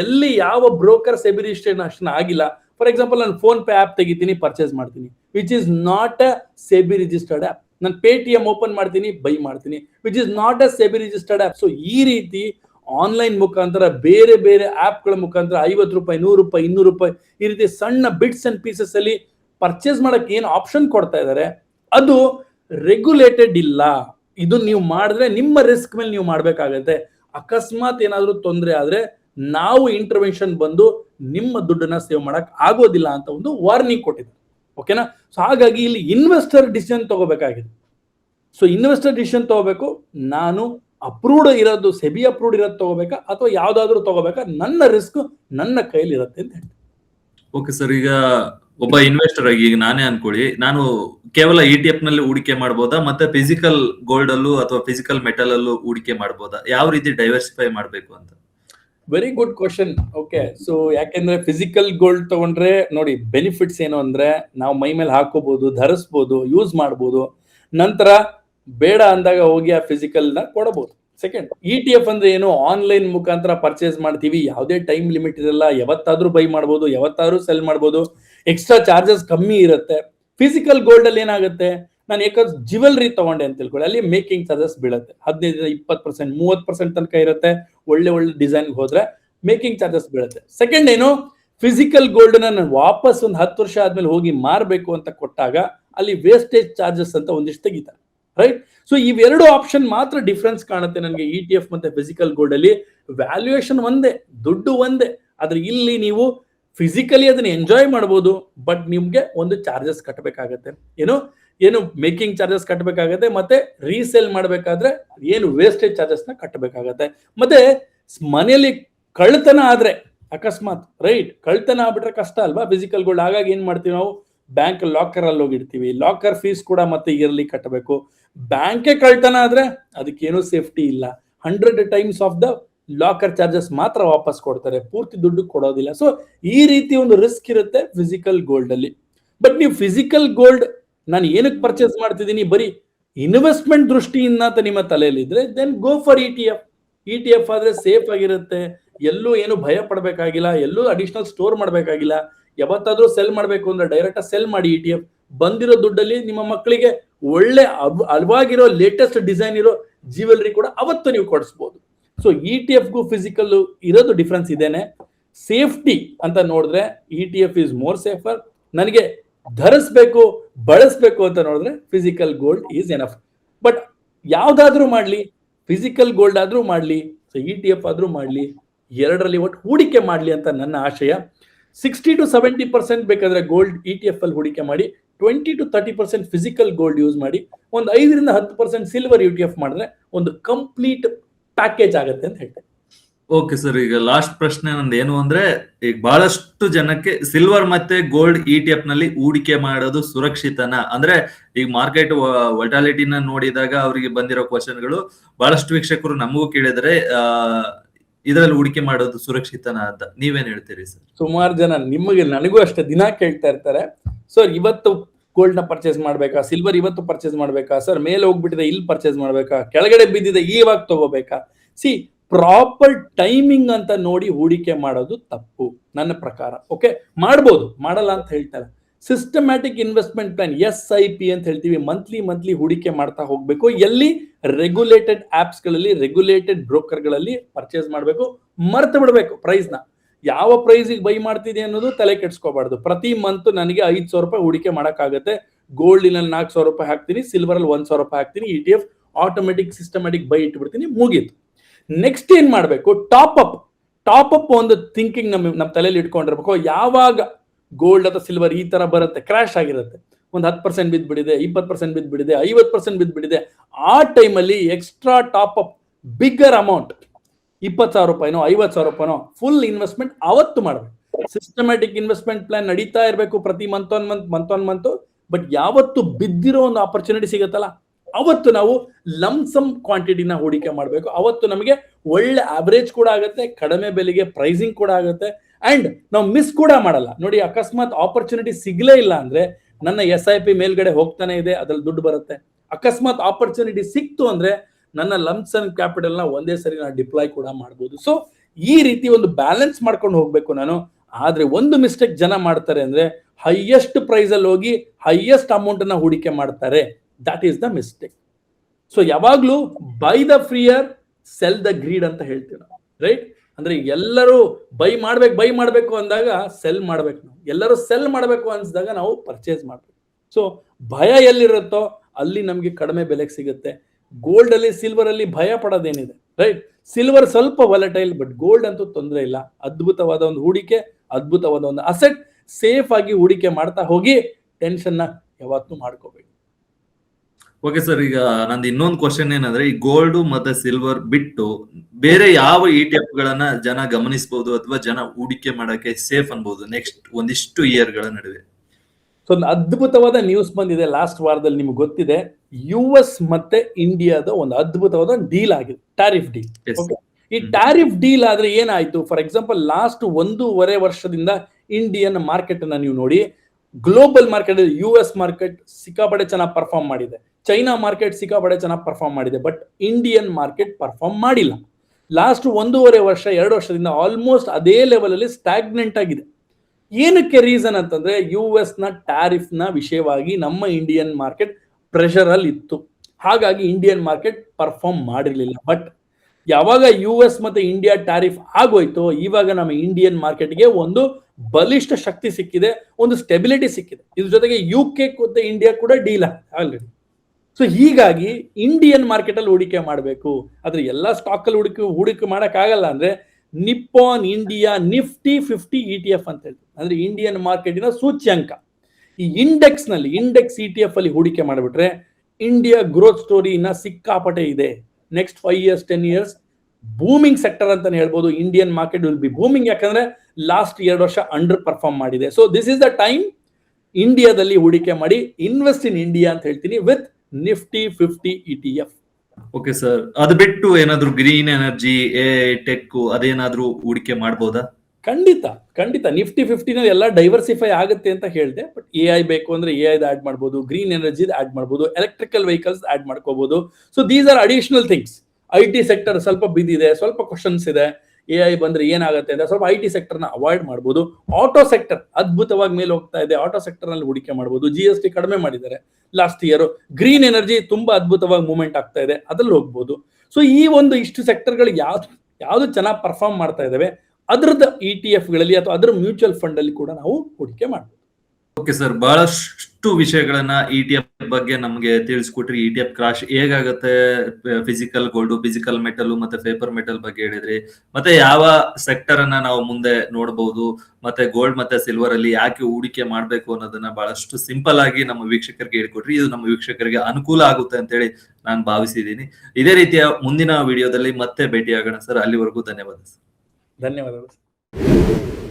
ಎಲ್ಲಿ ಯಾವ ಬ್ರೋಕರ್ ಸೆಬಿ ರಿಜಿಸ್ಟ್ರೇಷನ್ ಆಗಿಲ್ಲ. ಫಾರ್ ಎಕ್ಸಾಂಪಲ್ ನಾನು ಫೋನ್ ಪೇ ಆಪ್ ತೆಗಿತೀನಿ ಪರ್ಚೇಸ್ ಮಾಡ್ತೀನಿ. Which is not a SEBI registered app ನಾನು ಪೇ ಟಿ ಎಂ ಓಪನ್ ಮಾಡ್ತೀನಿ ಬೈ ಮಾಡ್ತೀನಿ. Which is not a SEBI registered app so ಈ ರೀತಿ ಆನ್ಲೈನ್ ಮುಖಾಂತರ ಬೇರೆ ಬೇರೆ ಆ್ಯಪ್ಗಳ ಮುಖಾಂತರ ಐವತ್ತು ರೂಪಾಯಿ, ನೂರು ರೂಪಾಯಿ, ಇನ್ನೂರು ರೂಪಾಯಿ ಈ ರೀತಿ ಸಣ್ಣ ಬಿಟ್ಸ್ ಅಂಡ್ ಪೀಸಸ್ ಅಲ್ಲಿ ಪರ್ಚೇಸ್ ಮಾಡಕ್ಕೆ ಏನು ಆಪ್ಷನ್ ಕೊಡ್ತಾ ಇದ್ದಾರೆ, ಅದು ರೆಗ್ಯುಲೇಟೆಡ್ ಇಲ್ಲ. ಇದು ನೀವು ಮಾಡಿದ್ರೆ ನಿಮ್ಮ ರಿಸ್ಕ್ ಮೇಲೆ ನೀವು ಮಾಡ್ಬೇಕಾಗತ್ತೆ. ಅಕಸ್ಮಾತ್ ಏನಾದರೂ ತೊಂದರೆ ಆದ್ರೆ ನಾವು ಇಂಟರ್ವೆನ್ಷನ್ ಬಂದು ನಿಮ್ಮ ದುಡ್ಡನ್ನ ಸೇವ್ ಮಾಡಕ್ ಆಗೋದಿಲ್ಲ ಅಂತ ಒಂದು ವಾರ್ನಿಂಗ್ ಕೊಟ್ಟಿದ್ದಾರೆ. ಓಕೆನಾ ಸೊ ಹಾಗಾಗಿ ಇಲ್ಲಿ ಇನ್ವೆಸ್ಟರ್ ಡಿಸಿಷನ್ ತಗೋಬೇಕಾಗಿದೆ. ಸೊ ಇನ್ವೆಸ್ಟರ್ ಡಿಸಿಷನ್ ತಗೋಬೇಕು. ನಾನು ಅಪ್ರೂವ್ಡ್ ಇರೋದು ಸೆಬಿ ಅಪ್ರೂವ್ಡ್ ಇರೋದು ತಗೋಬೇಕಾ? ಅಥವಾ ಯಾವ್ದಾದ್ರು ತಗೋಬೇಕಾ? ನನ್ನ ರಿಸ್ಕ್ ನನ್ನ ಕೈಲಿ ಇರುತ್ತೆ ಅಂತ ಹೇಳ್ತೀನಿ. ಓಕೆ ಸರ್ ಈಗ ಒಬ್ಬ ಇನ್ವೆಸ್ಟರ್ ಆಗಿ ಈಗ ನಾನೇ ಅನ್ಕೊಳ್ಳಿ, ನಾನು ಕೇವಲ ಇ ಟಿ ಎಫ್ನಲ್ಲಿ ಹೂಡಿಕೆ ಮಾಡಬಹುದಾ ಮತ್ತೆ ಫಿಸಿಕಲ್ ಗೋಲ್ಡ್ ಅಲ್ಲೂ ಅಥವಾ ಫಿಸಿಕಲ್ ಮೆಟಲ್ ಅಲ್ಲೂ ಹೂಡಿಕೆ ಮಾಡಬಹುದಾ ಯಾವ ರೀತಿ ಡೈವರ್ಸಿಫೈ ಮಾಡಬೇಕು ಅಂತ? Very good question okay so ಯಾಕೆಂದ್ರೆ ಫಿಸಿಕಲ್ ಗೋಲ್ಡ್ ತಗೊಂಡ್ರೆ ನೋಡಿ ಬೆನಿಫಿಟ್ಸ್ ಏನು ಅಂದ್ರೆ ನಾವು ಮೈ ಮೇಲೆ ಹಾಕೋಬಹುದು ಧರಿಸ್ಬೋದು ಯೂಸ್ ಮಾಡ್ಬೋದು, ನಂತರ ಬೇಡ ಅಂದಾಗ ಹೋಗಿ ಆ ಫಿಸಿಕಲ್ನ ಕೊಡಬಹುದು ಸೆಕೆಂಡ್ ಇ ಟಿ ಎಫ್ ಅಂದ್ರೆ ಏನು? ಆನ್ಲೈನ್ ಮುಖಾಂತರ ಪರ್ಚೇಸ್ ಮಾಡ್ತೀವಿ. ಯಾವುದೇ ಟೈಮ್ ಲಿಮಿಟ್ ಇರಲ್ಲ. ಯಾವತ್ತಾದ್ರೂ ಬೈ ಮಾಡ್ಬೋದು, ಯಾವತ್ತಾದ್ರೂ ಸೆಲ್ ಮಾಡ್ಬೋದು. ಎಕ್ಸ್ಟ್ರಾ ಚಾರ್ಜಸ್ ಕಮ್ಮಿ ಇರುತ್ತೆ. ಫಿಸಿಕಲ್ ಗೋಲ್ಡ್ ಅಲ್ಲಿ ಏನಾಗುತ್ತೆ? ನಾನು ಯಾಕಂದ್ರೆ ಜ್ಯುವೆಲ್ರಿ ತಗೊಂಡೆ ಅಂತ ತಿಳ್ಕೊಳ್ಳಿ. ಅಲ್ಲಿ ಮೇಕಿಂಗ್ ಚಾರ್ಜಸ್ ಬೀಳುತ್ತೆ. ಹದಿನೈದು ಇಪ್ಪತ್ತು ಪರ್ಸೆಂಟ್ ಮೂವತ್ತು ಪರ್ಸೆಂಟ್ ತನಕ ಇರುತ್ತೆ. ಒಳ್ಳೆ ಒಳ್ಳೆ ಡಿಸೈನ್ ಹೋದ್ರೆ ಮೇಕಿಂಗ್ ಚಾರ್ಜಸ್ ಬೀಳುತ್ತೆ. ಸೆಕೆಂಡ್ ಏನು? ಫಿಸಿಕಲ್ ಗೋಲ್ಡ್ ನಾನು ವಾಪಸ್ ಒಂದು ಹತ್ತು ವರ್ಷ ಆದ್ಮೇಲೆ ಹೋಗಿ ಮಾರಬೇಕು ಅಂತ ಕೊಟ್ಟಾಗ ಅಲ್ಲಿ ವೇಸ್ಟೇಜ್ ಚಾರ್ಜಸ್ ಅಂತ ಒಂದಿಷ್ಟು ತೆಗಿತಾರೆ. ರೈಟ್ ಸೊ ಇವೆರಡು ಆಪ್ಷನ್ ಮಾತ್ರ ಡಿಫ್ರೆನ್ಸ್ ಕಾಣುತ್ತೆ ನನಗೆ ಇ ಟಿ ಎಫ್ ಮತ್ತೆ ಫಿಸಿಕಲ್ ಗೋಲ್ಡ್ ಅಲ್ಲಿ. ವ್ಯಾಲ್ಯೂಯೇಷನ್ ಒಂದೇ, ದುಡ್ಡು ಒಂದೇ. ಆದ್ರೆ ಇಲ್ಲಿ ನೀವು ಫಿಸಿಕಲಿ ಅದನ್ನ ಎಂಜಾಯ್ ಮಾಡ್ಬೋದು ಬಟ್ ನಿಮ್ಗೆ ಒಂದು ಚಾರ್ಜಸ್ ಕಟ್ಟಬೇಕಾಗತ್ತೆ ಏನು? ಏನು ಮೇಕಿಂಗ್ ಚಾರ್ಜಸ್ ಕಟ್ಟಬೇಕಾಗತ್ತೆ ಮತ್ತೆ ರೀಸೇಲ್ ಮಾಡಬೇಕಾದ್ರೆ ಏನು ವೇಸ್ಟೇಜ್ ಚಾರ್ಜಸ್ನ ಕಟ್ಟಬೇಕಾಗತ್ತೆ ಮತ್ತೆ ಮನೆಯಲ್ಲಿ ಕಳ್ತನ ಆದ್ರೆ, ಅಕಸ್ಮಾತ್ ರೈಟ್ ಕಳ್ತನ ಆಗ್ಬಿಟ್ರೆ ಕಷ್ಟ ಅಲ್ವಾ? ಫಿಸಿಕಲ್ ಗೋಲ್ಡ್ ಹಾಗಾಗಿ ಏನ್ ಮಾಡ್ತೀವಿ ನಾವು? ಬ್ಯಾಂಕ್ ಲಾಕರ್ ಅಲ್ಲಿ ಲಾಕರ್ ಫೀಸ್ ಕೂಡ ಮತ್ತೆ ಇಯರ್ಲಿ ಕಟ್ಟಬೇಕು ಬ್ಯಾಂಕೇ ಕಳ್ತನ ಆದ್ರೆ, ಅದಕ್ಕೇನು ಸೇಫ್ಟಿ ಇಲ್ಲ. Hundred times of the locker charges ಮಾತ್ರ ವಾಪಸ್ ಕೊಡ್ತಾರೆ, ಪೂರ್ತಿ ದುಡ್ಡು ಕೊಡೋದಿಲ್ಲ. ಸೊ ಈ ರೀತಿ ಒಂದು ರಿಸ್ಕ್ ಇರುತ್ತೆ ಫಿಸಿಕಲ್ ಗೋಲ್ಡ್ ಅಲ್ಲಿ. ಬಟ್ ನೀವು ಫಿಸಿಕಲ್ ಗೋಲ್ಡ್ ನಾನು ಏನಕ್ಕೆ ಪರ್ಚೇಸ್ ಮಾಡ್ತಿದ್ದೀನಿ? ಬರೀ ಇನ್ವೆಸ್ಟ್ಮೆಂಟ್ ದೃಷ್ಟಿಯಿಂದ ಅಂತ ನಿಮ್ಮ ತಲೆಯಲ್ಲಿ ಇದ್ರೆ then go for E T F E T F ಆದ್ರೆ ಸೇಫ್ ಆಗಿರುತ್ತೆ. ಎಲ್ಲೂ ಏನು ಭಯ ಪಡಬೇಕಾಗಿಲ್ಲ, ಎಲ್ಲೂ ಅಡಿಷನಲ್ ಸ್ಟೋರ್ ಮಾಡಬೇಕಾಗಿಲ್ಲ. ಯಾವತ್ತಾದ್ರೂ ಸೆಲ್ ಮಾಡಬೇಕು ಅಂದ್ರೆ ಡೈರೆಕ್ಟ್ ಸೆಲ್ ಮಾಡಿ ಇ ಟಿ ಎಫ್ ಬಂದಿರೋ ದುಡ್ಡಲ್ಲಿ ನಿಮ್ಮ ಮಕ್ಕಳಿಗೆ ಒಳ್ಳೆ ಅಲ್ವಾಗಿರೋ ಲೇಟೆಸ್ಟ್ ಡಿಸೈನ್ ಇರೋ ಜ್ಯುವೆಲ್ರಿ ಕೂಡ ಅವತ್ತು ನೀವು ಕೊಡಿಸ್ಬೋದು. ಸೊ ಇ ಟಿ ಎಫ್ಗೂ ಫಿಸಿಕಲ್ ಇರೋದು ಡಿಫ್ರೆನ್ಸ್ ಇದೇನೆ. ಸೇಫ್ಟಿ ಅಂತ ನೋಡಿದ್ರೆ E T F is more safer ನನಗೆ ಧರಿಸ್ಬೇಕು, ಬಳಸ್ಬೇಕು ಅಂತ ನೋಡಿದ್ರೆ physical gold is enough but ಯಾವ್ದಾದ್ರೂ ಮಾಡಲಿ ಫಿಸಿಕಲ್ ಗೋಲ್ಡ್ ಆದ್ರೂ ಮಾಡಲಿ ಸೊ ಇ ಟಿ ಎಫ್ ಆದ್ರೂ ಮಾಡಲಿ, ಎರಡರಲ್ಲಿ ಒಟ್ಟು ಹೂಡಿಕೆ ಮಾಡಲಿ ಅಂತ ನನ್ನ ಆಶಯ. ಸಿಕ್ಸ್ಟಿ ಟು ಸೆವೆಂಟಿ ಪರ್ಸೆಂಟ್ ಬೇಕಾದ್ರೆ ಗೋಲ್ಡ್ ಇ ಟಿ ಎಫ್ ಅಲ್ಲಿ ಹೂಡಿಕೆ ಮಾಡಿ twenty to thirty percent physical gold use ಮಾಡಿ, ಒಂದು ಐದರಿಂದ ಹತ್ತು percent silver U T F ಮಾಡಿದ್ರೆ ಒಂದು ಕಂಪ್ಲೀಟ್ ಪ್ಯಾಕೇಜ್ ಆಗುತ್ತೆ ಅಂತ ಹೇಳ್ತೇನೆ ಓಕೆ ಸರ್ ಈಗ ಲಾಸ್ಟ್ ಪ್ರಶ್ನೆ ನಂದು ಏನು ಅಂದ್ರೆ ಈಗ ಬಹಳಷ್ಟು ಜನಕ್ಕೆ ಸಿಲ್ವರ್ ಮತ್ತೆ ಗೋಲ್ಡ್ ಇ ಟಿ ಎಫ್ನಲ್ಲಿ ಹೂಡಿಕೆ ಮಾಡೋದು ಸುರಕ್ಷಿತನ? ಅಂದ್ರೆ ಈಗ ಮಾರ್ಕೆಟ್ ವಟಾಲಿಟಿನ ನೋಡಿದಾಗ ಅವರಿಗೆ ಬಂದಿರೋ ಕ್ವಶನ್ಗಳು ಬಹಳಷ್ಟು ವೀಕ್ಷಕರು ನಮಗೂ ಕೇಳಿದ್ರೆ ಆ ಇದರಲ್ಲಿ ಹೂಡಿಕೆ ಮಾಡೋದು ಸುರಕ್ಷಿತನ ಅಂತ ನೀವೇನ್ ಹೇಳ್ತೀರಿ ಸರ್ ಸುಮಾರು ಜನ ನಿಮಗೆ ನನಗೂ ಅಷ್ಟೇ ದಿನ ಕೇಳ್ತಾ ಇರ್ತಾರೆ. ಸರ್ ಇವತ್ತು ಗೋಲ್ಡ್ನ ಪರ್ಚೇಸ್ ಮಾಡ್ಬೇಕಾ? ಸಿಲ್ವರ್ ಇವತ್ತು ಪರ್ಚೇಸ್ ಮಾಡ್ಬೇಕಾ? ಸರ್ ಮೇಲೆ ಹೋಗ್ಬಿಟ್ಟಿದೆ, ಇಲ್ಲಿ ಪರ್ಚೇಸ್ ಮಾಡ್ಬೇಕಾ? ಕೆಳಗಡೆ ಬಿದ್ದಿದೆ ಇವಾಗ ತಗೋಬೇಕಾ? ಸಿ ಪ್ರಾಪರ್ ಟೈಮಿಂಗ್ ಅಂತ ನೋಡಿ ಹೂಡಿಕೆ ಮಾಡೋದು ತಪ್ಪು, ನನ್ನ ಪ್ರಕಾರ. ಓಕೆ ಮಾಡ್ಬೋದು, ಮಾಡಲ್ಲ ಅಂತ ಹೇಳ್ತಾರೆ systematic investment plan S I P ಅಂತ ಹೇಳ್ತೀವಿ. ಮಂತ್ಲಿ ಮಂತ್ಲಿ ಹೂಡಿಕೆ ಮಾಡ್ತಾ ಹೋಗ್ಬೇಕು. ಎಲ್ಲಿ? ರೆಗ್ಯುಲೇಟೆಡ್ ಆಪ್ಸ್ಗಳಲ್ಲಿ ರೆಗ್ಯುಲೇಟೆಡ್ ಬ್ರೋಕರ್ಗಳಲ್ಲಿ ಪರ್ಚೇಸ್ ಮಾಡಬೇಕು. ಮರ್ತು ಬಿಡಬೇಕು ಪ್ರೈಸ್ನ. ಯಾವ ಪ್ರೈಸಿಗೆ ಬೈ ಮಾಡ್ತಿದೆ ಅನ್ನೋದು ತಲೆ ಕೆಡ್ಸ್ಕೋಬಾರ್ದು. ಪ್ರತಿ ಮಂತ್ ನನಗೆ ಐದು ಸಾವಿರ ರೂಪಾಯಿ ಹೂಡಿಕೆ ಮಾಡಕ್ಕಾಗತ್ತೆ. ಗೋಲ್ಡಿನಲ್ಲಿ ನಾಲ್ಕು ಸಾವಿರ ರೂಪಾಯಿ ಹಾಕ್ತೀನಿ ಸಿಲ್ವರಲ್ಲಿ ಒಂದು ಸಾವಿರ ರೂಪಾಯಿ ಹಾಕ್ತೀನಿ E T F automatic systematic buy ಇಟ್ಬಿಡ್ತೀನಿ, ಮುಗೀತು. ನೆಕ್ಸ್ಟ್ ಏನು ಮಾಡಬೇಕು? ಟಾಪ್ ಅಪ್ ಟಾಪ್ ಅಪ್ ಒಂದು ಥಿಂಕಿಂಗ್ ನಮ್ಮ ನಮ್ಮ ತಲೆಯಲ್ಲಿ ಇಟ್ಕೊಂಡಿರ್ಬೇಕು. ಯಾವಾಗ ಗೋಲ್ಡ್ ಅಥವಾ ಸಿಲ್ವರ್ ಈ ತರ ಬರುತ್ತೆ ಕ್ರ್ಯಾಶ್ ಆಗಿರುತ್ತೆ. ಒಂದು ಹತ್ತು ಪರ್ಸೆಂಟ್ ಬಿದ್ದ್ಬಿಡಿದೆ ಇಪ್ಪತ್ತು ಪರ್ಸೆಂಟ್ ಬಿದ್ದ್ಬಿಡಿದೆ ಐವತ್ತು ಪರ್ಸೆಂಟ್ ಬಿದ್ದ್ಬಿಡಿದೆ ಆ ಟೈಮಲ್ಲಿ extra top up bigger amount ಇಪ್ಪತ್ತು ಸಾವಿರ ರೂಪಾಯಿನೋ ಐವತ್ತು ಸಾವಿರ ರೂಪಾಯಿನೋ ಫುಲ್ ಇನ್ವೆಸ್ಟ್ಮೆಂಟ್ ಅವತ್ತು ಮಾಡಬೇಕು. ಸಿಸ್ಟಮ್ಯಾಟಿಕ್ ಇನ್ವೆಸ್ಟ್ಮೆಂಟ್ ಪ್ಲಾನ್ ನಡೀತಾ ಇರಬೇಕು ಪ್ರತಿ month on month month on month but ಯಾವತ್ತು ಬಿದ್ದಿರೋ ಒಂದು ಆಪರ್ಚುನಿಟಿ ಸಿಗುತ್ತಲ್ಲ, ಅವತ್ತು ನಾವು ಲಮ್ಸಮ್ ಕ್ವಾಂಟಿಟಿನ ಹೂಡಿಕೆ ಮಾಡಬೇಕು. ಅವತ್ತು ನಮಗೆ ಒಳ್ಳೆ ಆವರೇಜ್ ಕೂಡ ಆಗುತ್ತೆ, ಕಡಿಮೆ ಬೆಲೆಗೆ ಪ್ರೈಸಿಂಗ್ ಕೂಡ ಆಗುತ್ತೆ. ಅಂಡ್ ನಾವು ಮಿಸ್ ಕೂಡ ಮಾಡಲ್ಲ. ನೋಡಿ, ಅಕಸ್ಮಾತ್ ಆಪರ್ಚುನಿಟಿ ಸಿಗ್ಲೇ ಇಲ್ಲ ಅಂದ್ರೆ ನನ್ನ ಎಸ್ ಐ ಪಿ ಮೇಲ್ಗಡೆ ಹೋಗ್ತಾನೆ ಇದೆ, ಅದ್ರಲ್ಲಿ ದುಡ್ಡು ಬರುತ್ತೆ. ಅಕಸ್ಮಾತ್ ಆಪರ್ಚುನಿಟಿ ಸಿಕ್ತು ಅಂದ್ರೆ ನನ್ನ ಲಂಪ್ಸನ್ ಕ್ಯಾಪಿಟಲ್ನ ಒಂದೇ ಸರಿ ನಾನು ಡಿಪ್ಲಾಯ್ ಕೂಡ ಮಾಡ್ಬೋದು. ಸೊ ಈ ರೀತಿ ಒಂದು ಬ್ಯಾಲೆನ್ಸ್ ಮಾಡ್ಕೊಂಡು ಹೋಗ್ಬೇಕು ನಾನು. ಆದರೆ ಒಂದು ಮಿಸ್ಟೇಕ್ ಜನ ಮಾಡ್ತಾರೆ ಅಂದ್ರೆ ಹೈಯೆಸ್ಟ್ ಪ್ರೈಸ್ ಅಲ್ಲಿ ಹೋಗಿ ಹೈಯೆಸ್ಟ್ ಅಮೌಂಟ್ನ ಹೂಡಿಕೆ ಮಾಡ್ತಾರೆ. That is the mistake so ಯಾವಾಗಲೂ buy the fear sell the greed ಅಂತ ಹೇಳ್ತೀವಿ ನಾವು ರೈಟ್ ಅಂದ್ರೆ ಎಲ್ಲರೂ ಬೈ ಮಾಡ್ಬೇಕು ಬೈ ಮಾಡಬೇಕು ಅಂದಾಗ ಸೆಲ್ ಮಾಡ್ಬೇಕು ನಾವು. ಎಲ್ಲರೂ ಸೆಲ್ ಮಾಡಬೇಕು ಅನ್ಸಿದಾಗ ನಾವು ಪರ್ಚೇಸ್ ಮಾಡ್ಬೇಕು. ಸೊ ಭಯ ಎಲ್ಲಿರುತ್ತೋ ಅಲ್ಲಿ ನಮಗೆ ಕಡಿಮೆ ಬೆಲೆಗೆ ಸಿಗುತ್ತೆ. ಗೋಲ್ಡ್ ಅಲ್ಲಿ ಸಿಲ್ವರ್ ಅಲ್ಲಿ ಭಯ ಪಡೋದೇನಿದೆ ರೈಟ್ ಸಿಲ್ವರ್ ಸ್ವಲ್ಪ ವಲಟೈಲ್ ಬಟ್ ಗೋಲ್ಡ್ ಅಂತೂ ತೊಂದರೆ ಇಲ್ಲ. ಅದ್ಭುತವಾದ ಒಂದು ಹೂಡಿಕೆ, ಅದ್ಭುತವಾದ ಒಂದು ಅಸೆಟ್ ಸೇಫ್ ಆಗಿ ಹೂಡಿಕೆ ಮಾಡ್ತಾ ಹೋಗಿ ಟೆನ್ಷನ್ನ ಯಾವತ್ತೂ ಮಾಡ್ಕೋಬೇಕು ಓಕೆ ಸರ್ ಈಗ ನಂದು ಇನ್ನೊಂದು ಕ್ವಶನ್ ಏನಂದ್ರೆ, ಈ ಗೋಲ್ಡ್ ಮತ್ತೆ ಸಿಲ್ವರ್ ಬಿಟ್ಟು ಬೇರೆ ಯಾವ ಇ ಟಿ ಎಫ್ ಗಳನ್ನ ಜನ ಗಮನಿಸಬಹುದು ಅಥವಾ ಜನ ಹೂಡಿಕೆ ಮಾಡಕ್ಕೆ ಸೇಫ್ ಅನ್ಬಹುದು ನೆಕ್ಸ್ಟ್ ಒಂದಿಷ್ಟು ಇಯರ್ಗಳ ನಡುವೆ? ಸೊ ಒಂದು ಅದ್ಭುತವಾದ ನ್ಯೂಸ್ ಬಂದಿದೆ ಲಾಸ್ಟ್ ವಾರದಲ್ಲಿ ನಿಮ್ಗೆ ಗೊತ್ತಿದೆ. ಯು ಎಸ್ ಮತ್ತೆ ಇಂಡಿಯಾದ ಒಂದು ಅದ್ಭುತವಾದ ಡೀಲ್ ಆಗಿದೆ ಟ್ಯಾರಿಫ್ ಡೀಲ್. ಈ ಟ್ಯಾರಿಫ್ ಡೀಲ್ ಆದ್ರೆ ಏನಾಯ್ತು? ಫಾರ್ ಎಕ್ಸಾಂಪಲ್ ಲಾಸ್ಟ್ ಒಂದೂವರೆ ವರ್ಷದಿಂದ ಇಂಡಿಯನ್ ಮಾರ್ಕೆಟ್ ಅನ್ನ ನೀವು ನೋಡಿ global market U S market ಸಿಕ್ಕಾಪಡೆ ಚೆನ್ನಾಗಿ ಪರ್ಫಾರ್ಮ್ ಮಾಡಿದೆ. ಚೈನಾ ಮಾರ್ಕೆಟ್ ಸಿಕ್ಕಾಪಡೆ ಚೆನ್ನಾಗಿ ಪರ್ಫಾರ್ಮ್ ಮಾಡಿದೆ ಬಟ್ ಇಂಡಿಯನ್ ಮಾರ್ಕೆಟ್ ಪರ್ಫಾರ್ಮ್ ಮಾಡಿಲ್ಲ. ಲಾಸ್ಟ್ ಒಂದೂವರೆ ವರ್ಷ ಎರಡು ವರ್ಷದಿಂದ ಆಲ್ಮೋಸ್ಟ್ ಅದೇ ಲೆವೆಲ್ ಅಲ್ಲಿ ಸ್ಟಾಗ್ನೆಂಟ್ ಆಗಿದೆ. ಏನಕ್ಕೆ ರೀಸನ್ ಅಂತಂದ್ರೆ ಯು ಎಸ್ನ ಟ್ಯಾರಿಫ್ನ ವಿಷಯವಾಗಿ ನಮ್ಮ ಇಂಡಿಯನ್ ಮಾರ್ಕೆಟ್ ಪ್ರೆಷರ್ ಅಲ್ಲಿ ಇತ್ತು. ಹಾಗಾಗಿ ಇಂಡಿಯನ್ ಮಾರ್ಕೆಟ್ ಪರ್ಫಾರ್ಮ್ ಮಾಡಿರ್ಲಿಲ್ಲ. ಬಟ್ ಯಾವಾಗ ಯು ಎಸ್ ಮತ್ತೆ ಇಂಡಿಯಾ ಟ್ಯಾರಿಫ್ ಆಗೋಯ್ತು, ಇವಾಗ ನಮ್ಮ ಇಂಡಿಯನ್ ಮಾರ್ಕೆಟ್ಗೆ ಒಂದು ಬಲಿಷ್ಠ ಶಕ್ತಿ ಸಿಕ್ಕಿದೆ, ಒಂದು ಸ್ಟೆಬಿಲಿಟಿ ಸಿಕ್ಕಿದೆ. ಇದ್ರ ಜೊತೆಗೆ ಯು ಕೆ ಮತ್ತೆ ಇಂಡಿಯಾ ಕೂಡ ಡೀಲ್ ಆಲ್ರೆಡಿ ಸೊ ಹೀಗಾಗಿ ಇಂಡಿಯನ್ ಮಾರ್ಕೆಟ್ ಅಲ್ಲಿ ಹೂಡಿಕೆ ಮಾಡಬೇಕು. ಆದ್ರೆ ಎಲ್ಲಾ ಸ್ಟಾಕ್ ಅಲ್ಲಿ ಹೂಡಿಕೆ ಹೂಡಿಕೆ ಆಗಲ್ಲ ಅಂದ್ರೆ Nippon India Nifty fifty E T F ಅಂತ ಹೇಳ್ತೀವಿ ಅಂದ್ರೆ ಇಂಡಿಯನ್ ಮಾರ್ಕೆಟಿನ ಸೂಚ್ಯಂಕ. ಈ ಇಂಡೆಕ್ಸ್ನಲ್ಲಿ ಇಂಡೆಕ್ಸ್ ಇ ಟಿ ಎಫ್ ಅಲ್ಲಿ ಹೂಡಿಕೆ ಮಾಡಿಬಿಟ್ರೆ ಇಂಡಿಯಾ ಗ್ರೋತ್ ಸ್ಟೋರಿ ಇನ್ನ ಸಿಕ್ಕಾಪಟೆ ಇದೆ. Next five years ten years booming sector ಅಂತಾನೆ ಹೇಳ್ಬೋದು. Indian market will be booming ಯಾಕಂದ್ರೆ ಲಾಸ್ಟ್ ಎರಡು ವರ್ಷ ಅಂಡರ್ ಪರ್ಫಾರ್ಮ್ ಮಾಡಿದೆ. So this is the time ಇಂಡಿಯಾದಲ್ಲಿ ಹೂಡಿಕೆ ಮಾಡಿ ಇನ್ವೆಸ್ಟ್ ಇನ್ ಇಂಡಿಯಾ ಅಂತ ಹೇಳ್ತೀನಿ with Nifty fifty E T F okay sir ಅದು ಬಿಟ್ಟು ಏನಾದ್ರು ಗ್ರೀನ್ ಎನರ್ಜಿ ಎ ಟೆಕ್ ಅದೇನಾದ್ರೂ ಹೂಡಿಕೆ ಮಾಡ್ಬೋದಾ? ಖಂಡಿತ ಖಂಡಿತ. ನಿಫ್ಟಿ ಫಿಫ್ಟಿನಲ್ಲಿ ಎಲ್ಲ ಡೈವರ್ಸಿಫೈ ಆಗುತ್ತೆ ಅಂತ ಹೇಳಿದೆ. ಬಟ್ ಎ ಐ ಬೇಕು ಅಂದ್ರೆ ಎ ಐದ್ ಆಡ್ ಮಾಡ್ಬೋದು ಗ್ರೀನ್ ಎನರ್ಜಿ ಆಡ್ ಮಾಡ್ಬೋದು ಎಲೆಕ್ಟ್ರಿಕಲ್ ವೆಹಿಕಲ್ಸ್ ಆಡ್ ಮಾಡ್ಕೋಬಹುದು so these are additional things I T sector ಸ್ವಲ್ಪ ಬಿದ್ದಿದೆ, ಸ್ವಲ್ಪ ಕ್ವಶನ್ಸ್ ಇದೆ. ಎ ಐ ಬಂದ್ರೆ ಏನಾಗುತ್ತೆ ಅಂತ ಸ್ವಲ್ಪ ಐ ಟಿ ಸೆಕ್ಟರ್ನ ಅವಾಯ್ಡ್ ಮಾಡ್ಬೋದು. ಆಟೋ ಸೆಕ್ಟರ್ ಅದ್ಭುತವಾಗಿ ಮೇಲೆ ಹೋಗ್ತಾ ಇದೆ. ಆಟೋ ಸೆಕ್ಟರ್ನಲ್ಲಿ ಹೂಡಿಕೆ ಮಾಡ್ಬೋದು. ಜಿ ಎಸ್ ಟಿ ಕಡಿಮೆ ಮಾಡಿದ್ದಾರೆ. ಲಾಸ್ಟ್ ಇಯರ್ ಗ್ರೀನ್ ಎನರ್ಜಿ ತುಂಬಾ ಅದ್ಭುತವಾಗಿ ಮೂವ್ಮೆಂಟ್ ಆಗ್ತಾ ಇದೆ. ಅದ್ರಲ್ಲಿ ಹೋಗ್ಬೋದು. ಸೊ ಈ ಒಂದು ಇಷ್ಟು ಸೆಕ್ಟರ್ಗಳು ಯಾವ್ದು, ಯಾವುದು ಚೆನ್ನಾಗಿ ಪರ್ಫಾರ್ಮ್ ಮಾಡ್ತಾ ಇದಾವೆ? ಅದ್ರದ್ದು ಇ ಟಿ ಎಫ್ಗಳಲ್ಲಿ ಅಥವಾ ಅದ್ರ ಮ್ಯೂಚುವಲ್ ಫಂಡ್ ಅಲ್ಲಿ ಕೂಡ ನಾವು ಹೂಡಿಕೆ ಮಾಡಬಹುದು ಓಕೆ ಸರ್ ಬಹಳಷ್ಟು ವಿಷಯಗಳನ್ನ ಇ ಟಿ ಎಫ್ ಬಗ್ಗೆ ನಮಗೆ ತಿಳಿಸ್ಕೊಟ್ರಿ. ಇ ಟಿ ಎಫ್ ಕ್ರಾಶ್ ಹೇಗಾಗತ್ತೆ? ಫಿಸಿಕಲ್ ಗೋಲ್ಡ್ ಫಿಸಿಕಲ್ ಮೆಟಲ್ ಮತ್ತೆ ಪೇಪರ್ ಮೆಟಲ್ ಬಗ್ಗೆ ಹೇಳಿದ್ರಿ. ಮತ್ತೆ ಯಾವ ಸೆಕ್ಟರ್ ಅನ್ನ ನಾವು ಮುಂದೆ ನೋಡಬಹುದು ಮತ್ತೆ ಗೋಲ್ಡ್ ಮತ್ತೆ ಸಿಲ್ವರ್ ಅಲ್ಲಿ ಯಾಕೆ ಹೂಡಿಕೆ ಮಾಡಬೇಕು ಅನ್ನೋದನ್ನ ಬಹಳಷ್ಟು ಸಿಂಪಲ್ ಆಗಿ ನಮ್ಮ ವೀಕ್ಷಕರಿಗೆ ಹೇಳ್ಕೊಟ್ರಿ. ಇದು ನಮ್ಮ ವೀಕ್ಷಕರಿಗೆ ಅನುಕೂಲ ಆಗುತ್ತೆ ಅಂತ ಹೇಳಿ ನಾನು ಭಾವಿಸಿದ್ದೀನಿ. ಇದೇ ರೀತಿಯ ಮುಂದಿನ ವಿಡಿಯೋದಲ್ಲಿ ಮತ್ತೆ ಭೇಟಿಯಾಗೋಣ ಸರ್ ಅಲ್ಲಿವರೆಗೂ ಧನ್ಯವಾದ ಸರ್ धन्यवाद.